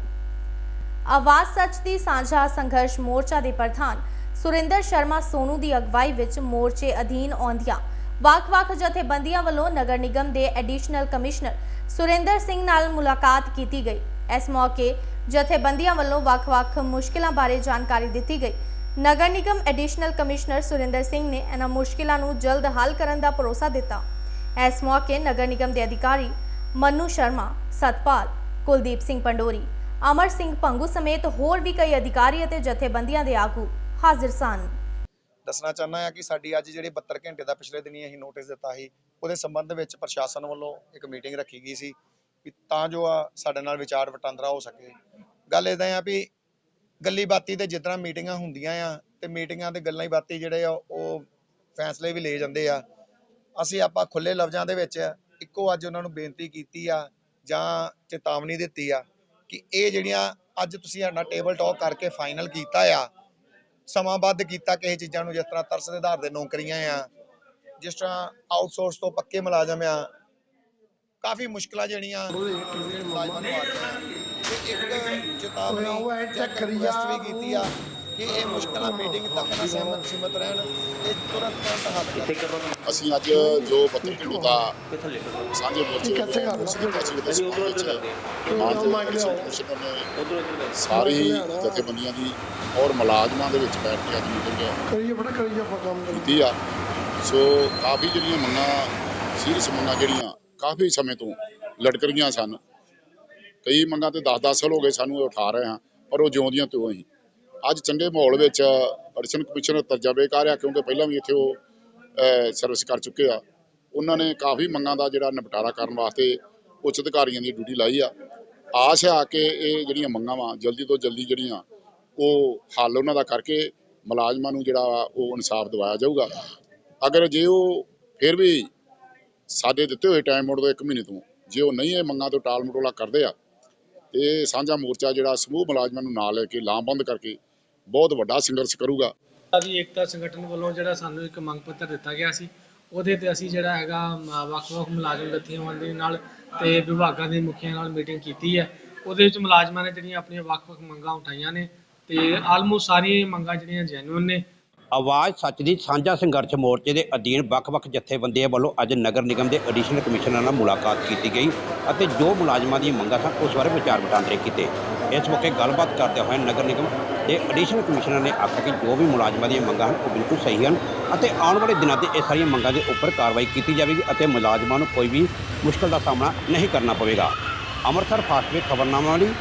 ਆਵਾਜ਼ ਸੱਚ ਦੀ ਸਾਂਝਾ ਸੰਘਰਸ਼ ਮੋਰਚਾ ਦੇ ਪ੍ਰਧਾਨ ਸੁਰਿੰਦਰ ਸ਼ਰਮਾ ਸੋਨੂ ਦੀ ਅਗਵਾਈ ਵਿੱਚ ਮੋਰਚੇ ਅਧੀਨ ਆਉਂਦੀਆਂ। ਵੱਖ-ਵੱਖ ਜਥੇਬੰਦੀਆਂ ਵੱਲੋਂ ਨਗਰ ਨਿਗਮ ਦੇ ਐਡੀਸ਼ਨਲ ਕਮਿਸ਼ਨਰ ਸੁਰਿੰਦਰ ਸਿੰਘ ਨਾਲ ਮੁਲਾਕਾਤ ਕੀਤੀ ਗਈ। ਇਸ ਮੌਕੇ ਜਥੇਬੰਦੀਆਂ ਵੱਲੋਂ ਵੱਖ-ਵੱਖ ਮੁਸ਼ਕਿਲਾਂ ਬਾਰੇ ਜਾਣਕਾਰੀ ਦਿੱਤੀ ਗਈ। ਨਗਰ ਨਿਗਮ ਐਡੀਸ਼ਨਲ ਕਮਿਸ਼ਨਰ ਸੁਰਿੰਦਰ ਸਿੰਘ ਨੇ ਇਹਨਾਂ ਮੁਸ਼ਕਿਲਾਂ ਨੂੰ ਜਲਦ ਹੱਲ ਕਰਨ ਦਾ ਭਰੋਸਾ ਦਿੱਤਾ। ਇਸ ਮੌਕੇ ਨਗਰ ਨਿਗਮ ਦੇ ਅਧਿਕਾਰੀ ਮੰਨੂ ਸ਼ਰਮਾ, ਸਤਪਾਲ, ਕੁਲਦੀਪ ਸਿੰਘ ਪੰਡੋਰੀ, ਅਮਰ ਸਿੰਘ ਪੰਗੂ ਸਮੇਤ ਹੋਰ ਵੀ ਕਈ ਅਧਿਕਾਰੀ ਅਤੇ ਜਥੇਬੰਦੀਆਂ ਦੇ ਆਗੂ ਹਾਜ਼ਰ ਸਨ। ਦੱਸਣਾ ਚਾਹੁੰਦਾ ਹਾਂ ਕਿ ਸਾਡੀ ਅੱਜ ਜਿਹੜੇ 72 ਘੰਟੇ ਦਾ ਪਿਛਲੇ ਦਿਨੀ ਅਸੀਂ ਨੋਟਿਸ ਦਿੱਤਾ ਸੀ, ਉਹਦੇ ਸੰਬੰਧ ਵਿੱਚ ਪ੍ਰਸ਼ਾਸਨ ਵੱਲੋਂ ਇੱਕ ਮੀਟਿੰਗ ਰੱਖੀ ਗਈ ਸੀ ਕਿ ਤਾਂ ਜੋ ਆ ਸਾਡੇ ਨਾਲ ਵਿਚਾਰ ਵਟਾਂਦਰਾ ਹੋ ਸਕੇ। ਗੱਲ ਇਦਾਂ ਆ ਵੀ ਗੱਲੀ ਬਾਤੀ ਤੇ ਜਿੱਦਾਂ ਮੀਟਿੰਗਾਂ ਹੁੰਦੀਆਂ ਆ ਤੇ ਮੀਟਿੰਗਾਂ ਤੇ ਗੱਲਾਂ ਹੀ ਬਾਤੀ ਜਿਹੜੇ ਆ ਉਹ ਫੈਸਲੇ ਵੀ ਲਏ ਜਾਂਦੇ ਆ। ਅਸੀਂ ਆਪਾਂ ਖੁੱਲੇ ਲਫ਼ਜ਼ਾਂ ਦੇ ਵਿੱਚ ਇੱਕੋ ਅੱਜ ਉਹਨਾਂ ਨੂੰ ਬੇਨਤੀ ਕੀਤੀ ਆ ਜਾਂ ਚੇਤਾਵਨੀ ਦਿੱਤੀ ਆ ਕਿ ਇਹ ਜਿਹੜੀਆਂ ਅੱਜ ਤੁਸੀਂ ਸਾਡਾ ਟੇਬਲ ਟਾਕ ਕਰਕੇ ਫਾਈਨਲ ਕੀਤਾ ਆ ਸਮਾਂਬੱਧ ਕੀਤਾ ਕਿਸੇ ਚੀਜ਼ਾਂ ਨੂੰ ਜਿਸ ਤਰ੍ਹਾਂ ਤਰਸ ਦੇ ਆਧਾਰ ਤੇ ਨੌਕਰੀਆਂ ਆ ਜਿਸ ਤਰ੍ਹਾਂ ਆਊਟਸੋਰਸ ਤੋਂ ਪੱਕੇ ਮੁਲਾਜ਼ਮ ਆ ਕਾਫੀ ਮੁਸ਼ਕਲਾਂ ਜਿਹੜੀਆਂ ਮੁਲਾਜ਼ਮਾਂ ਨੂੰ ਆ ਰਹੀਆਂ ਤੇ ਇੱਕ ਚੇਤਾਵਨੀ ਚੈੱਕ ਰਿਕੁਐਸਟ ਵੀ ਕੀਤੀ ਆ। ਕਿ ਇਹ ਮੁਸ਼ਕਲਾਂ ਮੀਟਿੰਗ ਤੱਕ ਨਾ ਸੀਮਤ ਸੀਮਤ ਰਹਿਣ ਤੇ ਤੁਰੰਤ ਤੁਰੰਤ ਹੱਲ ਕਰਨ? ਅਸੀਂ ਅੱਜ ਜੋ 72 ਘੰਟੇ ਦਾ ਸਾਂਝੇ ਮੋਰਚੇ ਵੱਲੋਂ ਸਿੱਖਿਆ ਸੀ ਵਿੱਚ ਮਾਨਯੋਗ ਕਮਿਸ਼ਨਰ ਨੇ ਸਾਰੀ ਜਥੇਬੰਦੀਆਂ ਦੀ ਔਰ ਮੁਲਾਜ਼ਮਾਂ ਦੇ ਵਿੱਚ ਬੈਠ ਕੇ ਅੱਜ ਮੀਟਿੰਗ ਕਰੀਏ ਬੜਾ ਕਰੀਏ ਆਪਾਂ ਕੰਮ ਕਰੀਏ। ਕੀਤੀ ਆ। ਸੋ ਕਾਫੀ ਜਿਹੜੀਆਂ ਮੰਗਾਂ ਸੀਰੀਅਸ ਮੰਗਾਂ ਜਿਹੜੀਆਂ ਕਾਫੀ ਸਮੇਂ ਤੋਂ ਲਟਕ ਰਹੀਆਂ ਸਨ। ਕਈ ਮੰਗਾਂ ਤੇ 10-10 ਸਾਲ ਹੋ ਗਏ ਸਾਨੂੰ ਉਠਾ ਰਹੇ ਹਾਂ ਪਰ ਉਹ ਜਿਉਂਦੀਆਂ ਤਿਉਂ ਹੀ। ਅੱਜ ਚੰਗੇ ਮਾਹੌਲ ਵਿੱਚ ਅਰਸ਼ਨ ਕਮਿਸ਼ਨਰ ਤਜਰਬੇਕਾਰ ਆ, ਕਿਉਂਕਿ ਪਹਿਲਾਂ ਵੀ ਇੱਥੇ ਉਹ ਸਰਵਿਸ ਕਰ ਚੁੱਕੇ ਆ। ਉਹਨਾਂ ਨੇ ਕਾਫੀ ਮੰਗਾਂ ਦਾ ਜਿਹੜਾ ਨਿਪਟਾਰਾ ਕਰਨ ਵਾਸਤੇ ਉੱਚ ਅਧਿਕਾਰੀਆਂ ਦੀ ਡਿਊਟੀ ਲਾਈ ਆ। ਆਸ ਆ ਕਿ ਇਹ ਜਿਹੜੀਆਂ ਮੰਗਾਂ ਵਾ, ਜਲਦੀ ਤੋਂ ਜਲਦੀ ਜਿਹੜੀਆਂ ਉਹ ਹੱਲ ਉਹਨਾਂ ਦਾ ਕਰਕੇ ਮੁਲਾਜ਼ਮਾਂ ਨੂੰ ਜਿਹੜਾ ਉਹ ਇਨਸਾਫ ਦਿਵਾਇਆ ਜਾਊਗਾ। ਅਗਰ ਜੇ ਉਹ ਫਿਰ ਵੀ ਸਾਡੇ ਦਿੱਤੇ ਹੋਏ ਟਾਈਮ ਮੋੜ ਤੋਂ 1 ਮਹੀਨੇ ਤੋਂ, ਜੇ ਉਹ ਨਹੀਂ ਇਹ ਮੰਗਾਂ ਤੋਂ ਟਾਲ ਮਟੋਲਾ ਕਰਦੇ ਆ, ਤੇ ਸਾਂਝਾ ਮੋਰਚਾ ਜਿਹੜਾ ਸਮੂਹ ਮੁਲਾਜ਼ਮਾਂ ਨੂੰ ਨਾਲ ਲੈ ਕੇ ਲਾਮਬੰਦ ਕਰਕੇ ਬਹੁਤ ਵੱਡਾ ਸੰਘਰਸ਼ ਕਰੂਗਾ। ਸਾਡੀ ਏਕਤਾ ਸੰਗਠਨ ਵੱਲੋਂ ਜਿਹੜਾ ਸਾਨੂੰ ਇੱਕ ਮੰਗ ਪੱਤਰ ਦਿੱਤਾ ਗਿਆ ਸੀ ਉਹਦੇ ਤੇ ਅਸੀਂ ਜਿਹੜਾ ਹੈਗਾ ਵੱਖ-ਵੱਖ ਮੁਲਾਜ਼ਮ ਜਥੇਬੰਦੀਆਂ ਨਾਲ ਤੇ ਵਿਭਾਗਾਂ ਦੇ ਮੁਖੀਆਂ ਨਾਲ ਮੀਟਿੰਗ ਕੀਤੀ ਹੈ। ਉਹਦੇ ਵਿੱਚ ਮੁਲਾਜ਼ਮਾਂ ਨੇ ਜਿਹੜੀਆਂ ਆਪਣੀਆਂ ਵੱਖ-ਵੱਖ ਮੰਗਾਂ ਉਠਾਈਆਂ ਨੇ ਤੇ ਆਲਮੋਸਟ ਸਾਰੀਆਂ ਮੰਗਾਂ ਜਿਹੜੀਆਂ ਜੈਨੂਇਨ ਨੇ। ਆਵਾਜ਼ ਸੱਚ ਦੀ ਸਾਂਝਾ ਸੰਘਰਸ਼ ਮੋਰਚੇ ਦੇ ਅਧੀਨ ਵੱਖ-ਵੱਖ ਜਥੇਬੰਦੀਆਂ ਵੱਲੋਂ ਅੱਜ ਨਗਰ ਨਿਗਮ ਦੇ ਐਡੀਸ਼ਨਲ ਕਮਿਸ਼ਨਰ ਨਾਲ ਮੁਲਾਕਾਤ ਕੀਤੀ ਗਈ ਅਤੇ ਜੋ ਮੁਲਾਜ਼ਮਾਂ ਦੀਆਂ ਮੰਗਾਂ ਸਨ ਉਸ ਬਾਰੇ ਵਿਚਾਰ ਵਟਾਂਦਰੇ ਕੀਤੇ। ਇਸ ਮੌਕੇ ਗੱਲਬਾਤ ਕਰਦੇ ਹੋਏ ਨਗਰ ਨਿਗਮ ਦੇ ਐਡੀਸ਼ਨਲ ਕਮਿਸ਼ਨਰ ਨੇ ਆਖਿਆ ਕਿ ਜੋ ਵੀ ਮੁਲਾਜ਼ਮਾਂ ਦੀਆਂ ਮੰਗਾਂ ਹਨ, ਉਹ ਬਿਲਕੁਲ ਸਹੀ ਹਨ ਅਤੇ ਆਉਣ ਵਾਲੇ ਦਿਨਾਂ 'ਤੇ ਇਹ ਸਾਰੀਆਂ ਮੰਗਾਂ ਦੇ ਉੱਪਰ ਕਾਰਵਾਈ ਕੀਤੀ ਜਾਵੇਗੀ ਅਤੇ ਮੁਲਾਜ਼ਮਾਂ ਨੂੰ ਕੋਈ ਵੀ ਮੁਸ਼ਕਲ ਦਾ ਸਾਹਮਣਾ ਨਹੀਂ ਕਰਨਾ ਪਵੇਗਾ। ਅੰਮ੍ਰਿਤਸਰ ਫਾਸਟਵੇ ਖਬਰਨਾਮਾ ਲਈ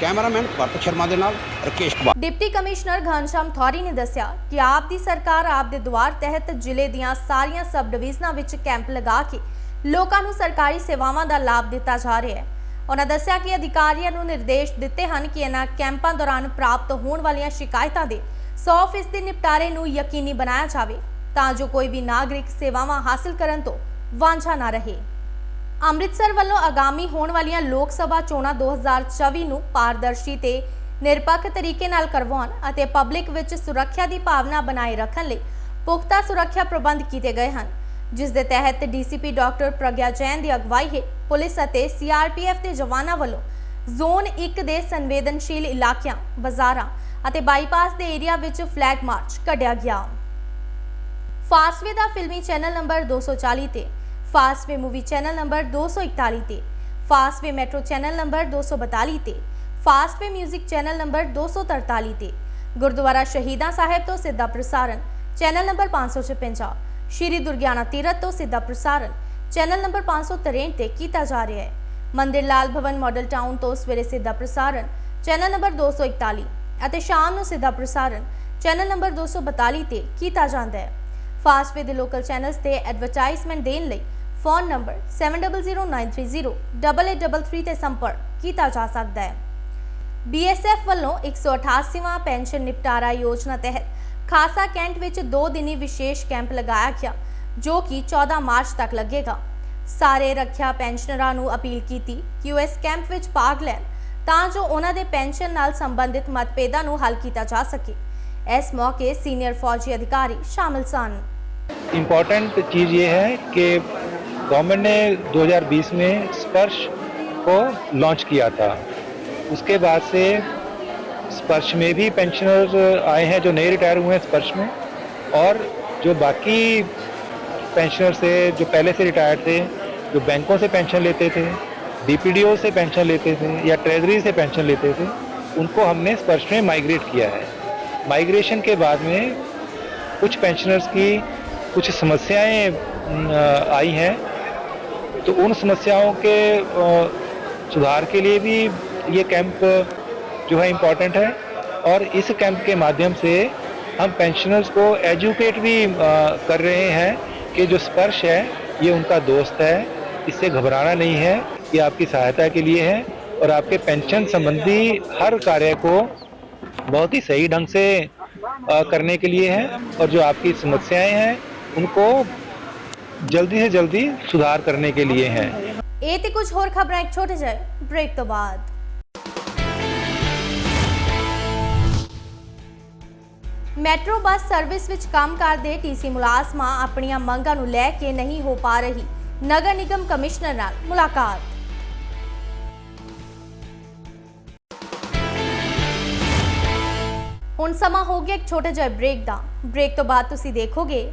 ਕੈਮਰਾਮੈਨ ਭਰਤ ਸ਼ਰਮਾ ਦੇ ਨਾਲ ਰਕੇਸ਼ ਕੁਮਾਰ। ਡਿਪਟੀ ਕਮਿਸ਼ਨਰ ਘਨਸ਼ਾਮ ਥੌਰੀ ਨੇ ਦੱਸਿਆ ਕਿ ਆਪ ਦੀ ਸਰਕਾਰ ਆਪ ਦੇ ਦੁਆਰ ਤਹਿਤ ਜ਼ਿਲ੍ਹੇ ਦੀਆਂ ਸਾਰੀਆਂ ਸਬ ਡਿਵੀਜ਼ਨਾਂ ਵਿੱਚ ਕੈਂਪ ਲਗਾ ਕੇ ਲੋਕਾਂ ਨੂੰ ਸਰਕਾਰੀ ਸੇਵਾਵਾਂ ਦਾ ਲਾਭ ਦਿੱਤਾ ਜਾ ਰਿਹਾ ਹੈ। ਉਹਨਾਂ ਦੱਸਿਆ ਕਿ ਅਧਿਕਾਰੀਆਂ ਨੂੰ ਨਿਰਦੇਸ਼ ਦਿੱਤੇ ਹਨ ਕਿ ਇਹਨਾਂ ਕੈਂਪਾਂ ਦੌਰਾਨ ਪ੍ਰਾਪਤ ਹੋਣ ਵਾਲੀਆਂ ਸ਼ਿਕਾਇਤਾਂ ਦੇ 100% ਦੇ ਨਿਪਟਾਰੇ ਨੂੰ ਯਕੀਨੀ ਬਣਾਇਆ ਜਾਵੇ, ਤਾਂ ਜੋ ਕੋਈ ਵੀ ਨਾਗਰਿਕ ਸੇਵਾਵਾਂ ਹਾਸਲ ਕਰਨ ਤੋਂ ਵਾਂਝਾ ਨਾ ਰਹੇ। ਅੰਮ੍ਰਿਤਸਰ ਵੱਲੋਂ ਆਗਾਮੀ ਹੋਣ ਵਾਲੀਆਂ ਲੋਕ ਸਭਾ ਚੋਣਾਂ 2024 ਨੂੰ ਪਾਰਦਰਸ਼ੀ ਤੇ ਨਿਰਪੱਖ ਤਰੀਕੇ ਨਾਲ ਕਰਵਾਉਣ ਅਤੇ ਪਬਲਿਕ ਵਿੱਚ ਸੁਰੱਖਿਆ ਦੀ ਭਾਵਨਾ ਬਣਾਏ ਰੱਖਣ ਲਈ ਪੁਖਤਾ ਸੁਰੱਖਿਆ ਪ੍ਰਬੰਧ ਕੀਤੇ ਗਏ ਹਨ, ਜਿਸ ਦੇ ਤਹਿਤ ਡੀਸੀਪੀ ਡਾਕਟਰ ਪ੍ਰਗਿਆ ਜੈਨ ਦੀ ਅਗਵਾਈ ਹੇਠ ਪੁਲਿਸ ਅਤੇ ਸੀਆਰਪੀਐਫ ਦੇ ਜਵਾਨਾਂ ਵੱਲੋਂ ਜ਼ੋਨ 1 ਦੇ ਸੰਵੇਦਨਸ਼ੀਲ ਇਲਾਕਿਆਂ, ਬਾਜ਼ਾਰਾਂ ਅਤੇ ਬਾਈਪਾਸ ਦੇ ਏਰੀਆ ਵਿੱਚ ਫਲੈਗ ਮਾਰਚ ਕੱਢਿਆ ਗਿਆ। ਫਾਸਟਵੇ ਦਾ ਫਿਲਮੀ ਚੈਨਲ ਨੰਬਰ 240 ਤੇ ਫਾਸਟਵੇ ਮੂਵੀ ਚੈਨਲ ਨੰਬਰ 241 ਤੇ ਫਾਸਟਵੇ ਮੈਟਰੋ ਚੈਨਲ ਨੰਬਰ 242 ਤੇ ਫਾਸਟਵੇ 뮤직 ਚੈਨਲ ਨੰਬਰ 243 ਤੇ, ਗੁਰਦੁਆਰਾ ਸ਼ਹੀਦਾਂ ਸਾਹਿਬ ਤੋਂ ਸਿੱਧਾ ਪ੍ਰਸਾਰਣ ਚੈਨਲ ਨੰਬਰ 556 ਸ਼੍ਰੀ ਦੁਰਗਿਆਨਾ ਤੀਰਥ ਤੋਂ ਸਿੱਧਾ ਪ੍ਰਸਾਰਣ ਚੈਨਲ ਨੰਬਰ 563 ਤੇ ਕੀਤਾ ਜਾ ਰਿਹਾ ਹੈ। ਮੰਦਿਰ ਲਾਲ ਭਵਨ ਮਾਡਲ ਟਾਊਨ ਤੋਂ ਸਵੇਰੇ ਸਿੱਧਾ ਪ੍ਰਸਾਰਣ, ਚੈਨਲ ਨੰਬਰ 241 ਅਤੇ ਸ਼ਾਮ ਨੂੰ ਸਿੱਧਾ ਪ੍ਰਸਾਰਣ, ਚੈਨਲ ਨੰਬਰ 242 ਤੇ ਕੀਤਾ ਜਾਂਦਾ ਹੈ। ਫਾਸਟਵੇ ਦੇ ਲੋਕਲ ਚੈਨਲਸ ਤੇ ਐਡਵਰਟਾਈਜ਼ਮੈਂਟ ਦੇਣ ਲਈ ਫੋਨ ਨੰਬਰ 7009308833 ਤੇ ਸੰਪਰਕ ਕੀਤਾ ਜਾ ਸਕਦਾ ਹੈ। ਬੀਐਸਐਫ ਵੱਲੋਂ 188ਵਾਂ ਪੈਨਸ਼ਨ ਨਿਪਟਾਰਾ ਯੋਜਨਾ ਤਹਿਤ ਖਾਸਾ ਕੈਂਟ ਵਿੱਚ 2 ਦਿਨੀ ਵਿਸ਼ੇਸ਼ ਕੈਂਪ ਲਗਾਇਆ ਗਿਆ, ਜੋ ਕਿ 14 ਮਾਰਚ ਤੱਕ ਲੱਗੇਗਾ। ਸਾਰੇ ਰੱਖਿਆ ਪੈਨਸ਼ਨਰਾਂ ਨੂੰ ਅਪੀਲ ਕੀਤੀ। ਕਿ ਉਹ ਇਸ ਕੈਂਪ ਵਿੱਚ ਭਾਗ ਲੈਣ, ਤਾਂ ਜੋ ਉਹਨਾਂ ਦੇ ਪੈਨਸ਼ਨ ਨਾਲ ਸੰਬੰਧਿਤ ਮਤਭੇਦਾਂ ਨੂੰ ਹੱਲ ਕੀਤਾ ਜਾ ਸਕੇ। ਇਸ ਮੌਕੇ ਸੀਨੀਅਰ ਫੌਜੀ ਅਧਿਕਾਰੀ ਸ਼ਾਮਿਲ ਸਨ। ਇੰਪੋਰਟੈਂਟ ਚੀਜ਼ ਇਹ ਹੈ ਕਿ गवर्नमेंट ਨੇ 2020 में स्पर्श को ਲਾਂਚ ਕੀਤਾ था उसके बाद से स्पर्श में भी पेंशनर्स आए हैं जो नए रिटायर हुए हैं स्पर्श में और जो पेंशनर से, जो पहले से रिटायर थे, जो बैंकों से पेंशन लेते थे डीपीडीओ से पेंशन लेते थे, या ट्रेजरी से पेंशन लेते थे, उनको हमने स्पर्श में माइग्रेट किया है। माइग्रेशन के बाद में कुछ पेंशनर्स की कुछ समस्याएँ आई हैं। तो उन समस्याओं के सुधार के लिए भी ये कैंप जो है इंपॉर्टेंट है, और इस कैंप के माध्यम से हम पेंशनर्स को एजुकेट भी कर रहे हैं। कि जो स्पर्श है, ये उनका दोस्त है। इससे घबराना नहीं है, ये आपकी सहायता के लिए है और आपके पेंशन संबंधी हर कार्य को बहुत ही सही ढंग से करने के लिए है और जो आपकी समस्याएँ हैं, उनको जल्दी से जल्दी सुधार करने के लिए है। ये कुछ और खबर, एक छोटे से ब्रेक तो बाद। ਮੈਟਰੋ ਬੱਸ ਸਰਵਿਸ ਵਿੱਚ ਕੰਮ ਕਰਦੇ ਟੀਸੀ ਮੁਲਾਜ਼ਮਾਂ ਆਪਣੀਆਂ ਮੰਗਾਂ ਨੂੰ ਲੈ ਕੇ ਨਹੀਂ ਹੋ ਪਾ ਰਹੀ। ਨਗਰ ਨਿਗਮ ਕਮਿਸ਼ਨਰ ਨਾਲ ਮੁਲਾਕਾਤ। ਹੁਣ ਸਮਾਂ ਹੋ ਗਿਆ ਇੱਕ ਛੋਟੇ ਜਿਹੇ ਬ੍ਰੇਕ ਦਾ। ਬ੍ਰੇਕ ਤੋਂ ਬਾਅਦ ਤੁਸੀਂ ਦੇਖੋਗੇ